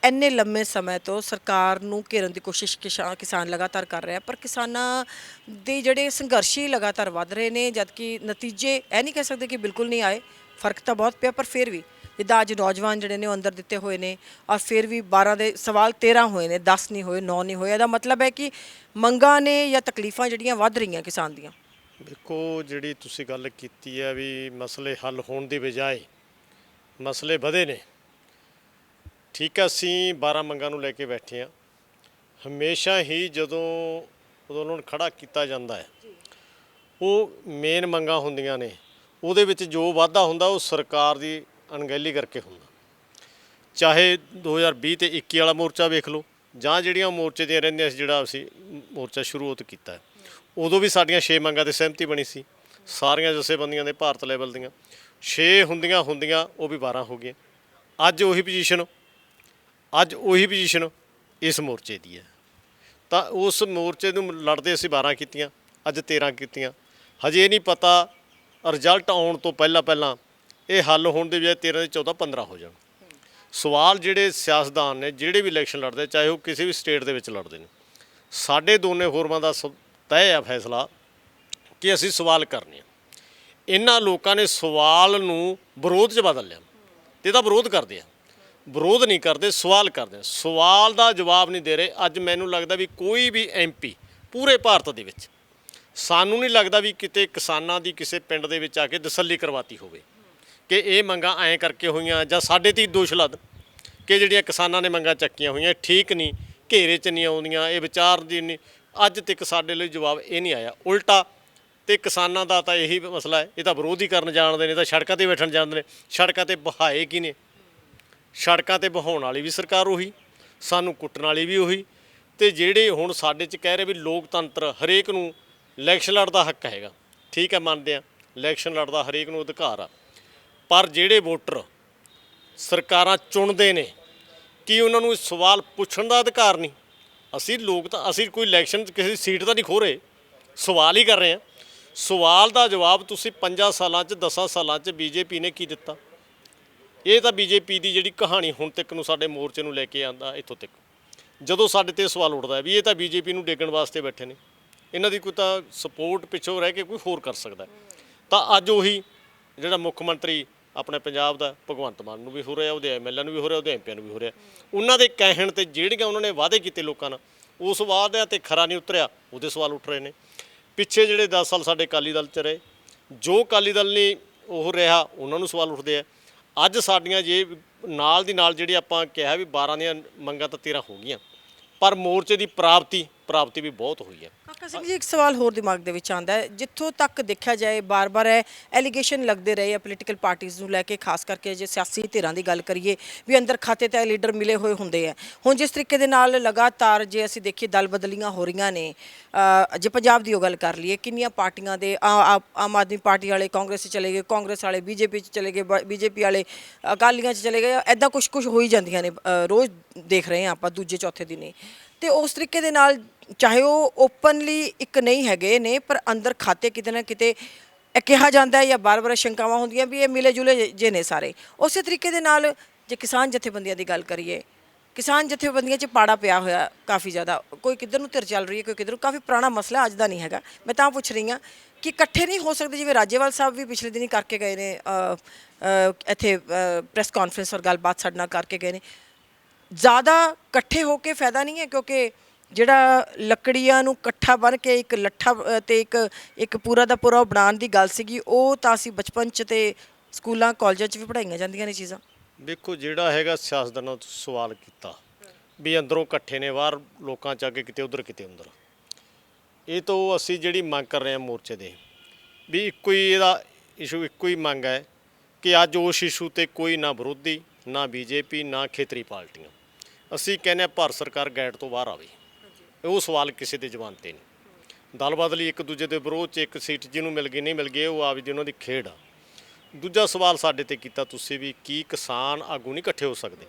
ਇੰਨੇ ਲੰਮੇ ਸਮੇਂ ਤੋਂ ਸਰਕਾਰ ਨੂੰ ਘੇਰਨ ਦੀ ਕੋਸ਼ਿਸ਼ ਕਿਸ਼ਾ- ਕਿਸਾਨ ਲਗਾਤਾਰ ਕਰ ਰਿਹਾ ਪਰ ਕਿਸਾਨਾਂ ਦੇ ਜਿਹੜੇ ਸੰਘਰਸ਼ ਲਗਾਤਾਰ ਵੱਧ ਰਹੇ ਨੇ ਜਦਕਿ ਨਤੀਜੇ ਇਹ ਨਹੀਂ ਕਹਿ ਸਕਦੇ ਕਿ ਬਿਲਕੁਲ ਨਹੀਂ ਆਏ। ਫ਼ਰਕ ਤਾਂ ਬਹੁਤ ਪਿਆ, ਪਰ ਫਿਰ ਵੀ ਜਿੱਦਾਂ ਅੱਜ ਨੌਜਵਾਨ ਜਿਹੜੇ ਨੇ ਉਹ ਅੰਦਰ ਦਿੱਤੇ ਹੋਏ ਨੇ, ਔਰ ਫਿਰ ਵੀ 12 ਦੇ ਸਵਾਲ 13 ਹੋਏ ਨੇ 10 ਨਹੀਂ ਹੋਏ 9 ਨਹੀਂ ਹੋਏ। ਇਹਦਾ ਮਤਲਬ ਹੈ ਕਿ ਮੰਗਾਂ ਨੇ ਜਾਂ ਤਕਲੀਫਾਂ ਜਿਹੜੀਆਂ ਵੱਧ ਰਹੀਆਂ ਕਿਸਾਨ ਦੀਆਂ। ਦੇਖੋ, ਜਿਹੜੀ ਤੁਸੀਂ ਗੱਲ ਕੀਤੀ ਹੈ ਵੀ ਮਸਲੇ ਹੱਲ ਹੋਣ ਦੀ ਬਜਾਏ ਮਸਲੇ ਵਧੇ ਨੇ, ਠੀਕ ਹੈ, ਅਸੀਂ 12 ਮੰਗਾਂ ਨੂੰ ਲੈ ਕੇ ਬੈਠੇ ਆ ਹਮੇਸ਼ਾ ਹੀ ਜਦੋਂ ਅੰਦੋਲਨ ਖੜਾ ਕੀਤਾ ਜਾਂਦਾ ਹੈ, ਉਹ ਮੇਨ ਮੰਗਾਂ ਹੁੰਦੀਆਂ ਨੇ। ਉਹਦੇ ਵਿੱਚ ਜੋ ਵਾਧਾ ਹੁੰਦਾ, ਉਹ ਸਰਕਾਰ ਦੀ ਅਣਗਹਿਲੀ ਕਰਕੇ ਹੁੰਦਾ। ਚਾਹੇ 2020 ਤੇ 21 ਵਾਲਾ ਮੋਰਚਾ ਵੇਖ ਲਓ, ਜਾਂ ਜਿਹੜੀਆਂ ਮੋਰਚੇ ਦੀਆਂ ਰਹਿੰਦੀਆਂ ਸੀ, ਜਿਹੜਾ ਅਸੀਂ ਮੋਰਚਾ ਸ਼ੁਰੂਆਤ ਕੀਤਾ ਉਦੋਂ ਵੀ ਸਾਡੀਆਂ 6 ਮੰਗਾਂ ਤੇ ਸਹਿਮਤੀ ਬਣੀ ਸੀ। ਸਾਰੀਆਂ ਜਥੇਬੰਦੀਆਂ ਦੇ ਭਾਰਤ ਲੈਵਲ ਦੀਆਂ। 6 ਹੁੰਦੀਆਂ ਹੁੰਦੀਆਂ ਉਹ ਵੀ 12 ਹੋ ਗਈਆਂ। ਅੱਜ ਉਹੀ ਪੋਜੀਸ਼ਨ ਅੱਜ ਉਹੀ ਪੋਜੀਸ਼ਨ ਇਸ ਮੋਰਚੇ ਦੀ ਹੈ। ਤਾਂ ਉਸ ਮੋਰਚੇ ਨੂੰ ਲੜਦੇ ਅਸੀਂ 12 ਕੀਤੀਆਂ, ਅੱਜ 13 ਕੀਤੀਆਂ। ਹਜੇ ਨਹੀਂ ਪਤਾ ਰਿਜ਼ਲਟ ਆਉਣ ਤੋਂ ਪਹਿਲਾਂ ਪਹਿਲਾਂ ਇਹ ਹੱਲ ਹੋਣ ਦੇ ਬਜਾਏ 13 ਦੇ 14 15 ਹੋ ਜਾਣ। ਸਵਾਲ ਜਿਹੜੇ ਸਿਆਸਤਦਾਨ ਨੇ, ਜਿਹੜੇ ਵੀ ਇਲੈਕਸ਼ਨ ਲੜਦੇ, ਚਾਹੇ ਉਹ ਕਿਸੇ ਵੀ ਸਟੇਟ ਦੇ ਵਿੱਚ ਲੜਦੇ ਨੇ, ਸਾਡੇ ਦੋਨੇ ਹੋਰਮਾਂ ਦਾ ਸ- ਤੈਅ ਆ ਫੈਸਲਾ ਕਿ ਅਸੀਂ ਸਵਾਲ ਕਰਨੇ ਆ। ਇਹਨਾਂ ਲੋਕਾਂ ਨੇ ਸਵਾਲ ਨੂੰ ਵਿਰੋਧ 'ਚ ਬਦਲ ਲਿਆ ਤੇ ਇਹਦਾ ਵਿਰੋਧ ਕਰਦੇ ਆ। ਵਿਰੋਧ ਨਹੀਂ ਕਰਦੇ, ਸਵਾਲ ਕਰਦੇ ਆ। ਸਵਾਲ ਦਾ ਜਵਾਬ ਨਹੀਂ ਦੇ ਰਹੇ। ਅੱਜ ਮੈਨੂੰ ਲੱਗਦਾ ਵੀ ਕੋਈ ਵੀ ਐਮਪੀ ਪੂਰੇ ਭਾਰਤ ਦੇ ਵਿੱਚ ਸਾਨੂੰ ਨਹੀਂ ਲੱਗਦਾ ਵੀ ਕਿਤੇ ਕਿਸਾਨਾਂ ਦੀ ਕਿਸੇ ਪਿੰਡ ਦੇ ਵਿੱਚ ਆ ਕੇ ਤਸੱਲੀ ਕਰਵਾਤੀ ਹੋਵੇ। ਕਿ ਇਹ ਮੰਗਾਂ ਐਂ ਕਰਕੇ ਹੋਈਆਂ ਜਾਂ ਸਾਡੇ ਤੇ ਹੀ ਦੋਸ਼ ਲੱਦ ਕਿ ਜਿਹੜੀਆਂ ਕਿਸਾਨਾਂ ਨੇ ਮੰਗਾਂ ਚੱਕੀਆਂ ਹੋਈਆਂ ਠੀਕ ਨਹੀਂ, ਘੇਰੇ 'ਚ ਨਹੀਂ ਆਉਂਦੀਆਂ, ਇਹ ਵਿਚਾਰ ਦੀ ਨਹੀਂ। ਅੱਜ ਤੱਕ ਸਾਡੇ ਲਈ ਜਵਾਬ ਇਹ ਨਹੀਂ ਆਇਆ। ਉਲਟਾ ਤੇ ਕਿਸਾਨਾਂ ਦਾ ਤਾਂ ਇਹੀ ਮਸਲਾ ਹੈ, ਇਹ ਤਾਂ ਵਿਰੋਧ ਹੀ ਕਰਨ ਜਾਣਦੇ ਨੇ ਤਾਂ ਸੜਕਾਂ ਤੇ ਬੈਠਣ ਜਾਣਦੇ ਨੇ। ਸੜਕਾਂ ਤੇ ਬਹਾਏ ਕੀ ਨੇ? ਸੜਕਾਂ ਤੇ ਬਹਾਉਣ ਵਾਲੀ ਵੀ ਸਰਕਾਰ ਉਹੀ, ਸਾਨੂੰ ਕੁੱਟਣ ਵਾਲੀ ਵੀ ਉਹੀ। ਤੇ ਜਿਹੜੇ ਹੁਣ ਸਾਡੇ 'ਚ ਕਹਿ ਰਹੇ ਵੀ ਲੋਕਤੰਤਰ ਹਰੇਕ ਨੂੰ ਇਲੈਕਸ਼ਨ ਲੜਨ ਦਾ ਹੱਕ ਹੈਗਾ। ਠੀਕ ਹੈ, ਮੰਨਦੇ ਆ ਇਲੈਕਸ਼ਨ ਲੜਦਾ ਹਰੇਕ ਨੂੰ ਅਧਿਕਾਰ ਆ। ਪਰ ਜਿਹੜੇ ਵੋਟਰ ਸਰਕਾਰਾਂ ਚੁਣਦੇ ਨੇ, ਕੀ ਉਹਨਾਂ ਨੂੰ ਸਵਾਲ ਪੁੱਛਣ ਦਾ ਅਧਿਕਾਰ ਨਹੀਂ? ਅਸੀਂ ਲੋਕ ਤਾਂ, ਅਸੀਂ ਕੋਈ ਇਲੈਕਸ਼ਨ 'ਚ ਕਿਸੇ ਸੀਟ ਤਾਂ ਨਹੀਂ ਖੋ ਰਹੇ। ਸਵਾਲ ਹੀ ਕਰ ਰਹੇ ਹਾਂ। ਸਵਾਲ ਦਾ ਜਵਾਬ ਤੁਸੀਂ 5 ਸਾਲਾਂ 'ਚ 10 ਸਾਲਾਂ 'ਚ ਬੀਜੇਪੀ ਨੇ ਕੀ ਦਿੱਤਾ? ਇਹ ਤਾਂ ਬੀਜੇਪੀ ਦੀ ਜਿਹੜੀ ਕਹਾਣੀ ਹੁਣ ਤੱਕ ਨੂੰ ਸਾਡੇ ਮੋਰਚੇ ਨੂੰ ਲੈ ਕੇ ਆਂਦਾ ਇੱਥੋਂ ਤੱਕ। ਜਦੋਂ ਸਾਡੇ ਤੇ ਸਵਾਲ ਉੱਠਦਾ ਵੀ ਇਹ ਤਾਂ ਬੀਜੇਪੀ ਨੂੰ ਡੇਗਣ ਵਾਸਤੇ ਬੈਠੇ ਨੇ। ਇਹਨਾਂ ਦੀ ਕੋਈ ਤਾਂ ਸਪੋਰਟ ਪਿੱਛੋਂ ਰਹਿ ਕੇ ਕੋਈ ਹੋਰ ਕਰ ਸਕਦਾ ਤਾਂ ਅੱਜ ਉਹੀ ਜਿਹੜਾ ਮੁੱਖ ਮੰਤਰੀ ਆਪਣੇ ਪੰਜਾਬ ਦਾ ਭਗਵੰਤ ਮਾਨ ਨੂੰ ਵੀ ਹੋ ਰਿਹਾ, ਉਹਦੇ ਐਮਐਲਏ ਨੂੰ ਵੀ ਹੋ ਰਿਹਾ, ਉਹਦੇ ਐਮਪੀਆਂ ਨੂੰ ਵੀ ਹੋ ਰਿਹਾ। ਉਹਨਾਂ ਦੇ ਕਹਿਣ ਤੇ ਜਿਹੜੀਆਂ ਉਹਨਾਂ ਨੇ ਵਾਅਦੇ ਕੀਤੇ ਲੋਕਾਂ ਨਾਲ, ਉਸ ਵਾਅਦਿਆਂ ਤੇ ਖਰਾ ਨਹੀਂ ਉਤਰਿਆ, ਉਹਦੇ ਸਵਾਲ ਉੱਠ ਰਹੇ ਨੇ। ਪਿੱਛੇ ਜਿਹੜੇ 10 ਸਾਲ ਸਾਡੇ ਅਕਾਲੀ ਦਲ ਚ ਰਹੇ, ਜੋ ਅਕਾਲੀ ਦਲ ਨੇ ਉਹ ਰਿਹਾ, ਉਹਨਾਂ ਨੂੰ ਸਵਾਲ ਉੱਠਦੇ ਆ। ਅੱਜ ਸਾਡੀਆਂ ਜੇ ਨਾਲ ਦੀ ਨਾਲ ਜਿਹੜੀ ਆਪਾਂ ਕਿਹਾ ਵੀ 12 ਦੀਆਂ ਮੰਗਾਂ ਤਾਂ 13 ਹੋ ਗਈਆਂ, ਪਰ ਮੋਰਚੇ ਦੀ ਪ੍ਰਾਪਤੀ ਪ੍ਰਾਪਤੀ ਵੀ ਬਹੁਤ ਹੋਈ ਹੈ। ਕਾਕਾ ਸਿੰਘ ਜੀ ਇੱਕ ਸਵਾਲ ਹੋਰ ਦਿਮਾਗ ਦੇ ਵਿੱਚ ਆਉਂਦਾ ਹੈ। ਜਿੱਥੋਂ ਤੱਕ ਦੇਖਿਆ ਜਾਏ ਬਾਰ-ਬਾਰ ਇਹ ਐਲੀਗੇਸ਼ਨ ਲੱਗਦੇ ਰਹੇ ਆ ਪੋਲੀਟੀਕਲ ਪਾਰਟੀਆਂ ਨੂੰ ਲੈ ਕੇ ਖਾਸ ਕਰਕੇ ਜੇ ਸਿਆਸੀ ਧਿਰਾਂ ਦੀ ਗੱਲ ਕਰੀਏ ਵੀ ਅੰਦਰ ਖਾਤੇ ਤਾਂ ਲੀਡਰ ਮਿਲੇ ਹੋਏ ਹੁੰਦੇ ਆ। ਹੁਣ ਜਿਸ ਤਰੀਕੇ ਦੇ ਨਾਲ ਲਗਾਤਾਰ ਜੇ ਅਸੀਂ ਦੇਖੀਏ ਦਲ ਬਦਲੀਆਂ ਹੋ ਰਹੀਆਂ ਨੇ ਅ, ਜੇ ਪੰਜਾਬ ਦੀ ਉਹ ਗੱਲ ਕਰ ਲਈਏ ਕਿੰਨੀਆਂ ਪਾਰਟੀਆਂ ਦੇ ਆ- ਆ- ਆਮ ਆਦਮੀ ਪਾਰਟੀ ਵਾਲੇ ਕਾਂਗਰਸ 'ਚ ਚਲੇ ਗਏ ਕਾਂਗਰਸ ਵਾਲੇ ਬੀਜੇਪੀ 'ਚ ਚਲੇ ਗਏ ਬੀਜੇਪੀ ਵਾਲੇ ਅਕਾਲੀਆਂ 'ਚ ਚਲੇ ਗਏ ਐਦਾਂ ਕੁਝ ਕੁਝ ਹੋ ਹੀ ਜਾਂਦੀਆਂ ਨੇ। ਅ, ਰੋਜ਼ ਦੇਖ ਰਹੇ ਹਾਂ ਆਪਾਂ ਦੂਜੇ ਚੌਥੇ ਦਿਨੇ। ਤੇ ਉਸ ਤਰੀਕੇ ਦੇ ਨਾਲ ਚਾਹੇ ਉਹ ਓਪਨਲੀ ਇੱਕ ਨਹੀਂ ਹੈਗੇ ਨੇ, ਪਰ ਅੰਦਰ ਖਾਤੇ ਕਿਤੇ ਨਾ ਕਿਤੇ ਇਹ ਕਿਹਾ ਜਾਂਦਾ ਹੈ ਜਾਂ ਬਾਰ-ਬਾਰ ਸ਼ੰਕਾਵਾਂ ਹੁੰਦੀਆਂ ਵੀ ਇਹ ਮਿਲੇ ਜੁਲੇ ਜੇ ਨੇ ਸਾਰੇ। ਉਸੇ ਤਰੀਕੇ ਦੇ ਨਾਲ ਜੇ ਕਿਸਾਨ ਜਥੇਬੰਦੀਆਂ ਦੀ ਗੱਲ ਕਰੀਏ, ਕਿਸਾਨ ਜਥੇਬੰਦੀਆਂ 'ਚ ਪਾੜਾ ਪਿਆ ਹੋਇਆ ਕਾਫੀ ਜ਼ਿਆਦਾ। ਕੋਈ ਕਿੱਧਰ ਨੂੰ ਧਿਰ ਚੱਲ ਰਹੀ ਹੈ, ਕੋਈ ਕਿੱਧਰ ਨੂੰ ਕਾਫੀ ਪੁਰਾਣਾ ਮਸਲਾ ਅੱਜ ਦਾ ਨਹੀਂ ਹੈਗਾ। ਮੈਂ ਤਾਂ ਪੁੱਛ ਰਹੀ ਹਾਂ ਕਿ ਇਕੱਠੇ ਨਹੀਂ ਹੋ ਸਕਦੇ ਜਿਵੇਂ ਰਾਜੇਵਾਲ ਸਾਹਿਬ ਵੀ ਪਿਛਲੇ ਦਿਨੀ ਕਰਕੇ ਗਏ ਨੇ ਇੱਥੇ ਪ੍ਰੈਸ ਕਾਨਫਰੰਸ ਔਰ ਗੱਲਬਾਤ ਸਾਡੇ ਨਾਲ ਕਰਕੇ ਗਏ ਨੇ। ਜ਼ਿਆਦਾ ਇਕੱਠੇ ਹੋ ਕੇ ਫਾਇਦਾ ਨਹੀਂ ਹੈ ਕਿਉਂਕਿ ਜਿਹੜਾ ਲੱਕੜੀਆਂ ਨੂੰ ਇਕੱਠਾ ਬਣ ਕੇ ਇੱਕ ਲੱਠਾ ਅ, ਤੇ ਇੱਕ ਇੱਕ ਪੂਰਾ ਦਾ ਪੂਰਾ ਬਣਾਉਣ ਦੀ ਗੱਲ ਸੀਗੀ ਉਹ ਤਾਂ ਅਸੀਂ ਬਚਪਨ 'ਚ ਤੇ ਸਕੂਲਾਂ ਕਾਲਜਾਂ 'ਚ ਵੀ ਪੜ੍ਹਾਈਆਂ ਜਾਂਦੀਆਂ ਨੇ ਚੀਜ਼ਾਂ। ਦੇਖੋ ਜਿਹੜਾ ਹੈਗਾ ਸਿਆਸਤਦਾਨਾਂ ਤੋਂ ਸਵਾਲ ਕੀਤਾ ਵੀ ਅੰਦਰੋਂ ਇਕੱਠੇ ਨੇ ਬਾਹਰ ਲੋਕਾਂ ਚ ਆ ਕੇ ਕਿਤੇ ਉਧਰ ਕਿਤੇ ਅੰਦਰ ਇਹ ਤੋਂ ਅਸੀਂ ਜਿਹੜੀ ਮੰਗ ਕਰ ਰਹੇ ਹਾਂ ਮੋਰਚੇ ਦੇ ਵੀ ਇੱਕੋ ਹੀ ਇਹਦਾ ਇਸ਼ੂ ਇੱਕੋ ਹੀ ਮੰਗ ਹੈ ਕਿ ਅੱਜ ਉਸ ਇਸ਼ੂ ਤੇ ਕੋਈ ਨਾ ਵਿਰੋਧੀ ਨਾ ਬੀਜੇਪੀ ਨਾ ਖੇਤਰੀ ਪਾਰਟੀਆਂ। ਅਸੀਂ ਕਹਿੰਦੇ ਹਾਂ ਭਾਰਤ ਸਰਕਾਰ ਗੈਟ ਤੋਂ ਬਾਹਰ ਆਵੇ। ਉਹ ਸਵਾਲ ਕਿਸੇ ਦੇ ਜ਼ਬਾਨ ਤੇ ਨਹੀਂ। ਦਲ ਬਦਲੀ ਇੱਕ ਦੂਜੇ ਦੇ ਵਿਰੋਧ 'ਚ ਇੱਕ ਸੀਟ ਜਿਹਨੂੰ ਮਿਲ ਗਈ, ਨਹੀਂ ਮਿਲ ਗਈ, ਉਹ ਆਪਦੀ ਉਹਨਾਂ ਦੀ ਖੇਡ ਆ। ਦੂਜਾ ਸਵਾਲ ਸਾਡੇ ਤੇ ਕੀਤਾ ਤੁਸੀਂ ਵੀ, ਕੀ ਕਿਸਾਨ ਆਗੂ ਨਹੀਂ ਇਕੱਠੇ ਹੋ ਸਕਦੇ?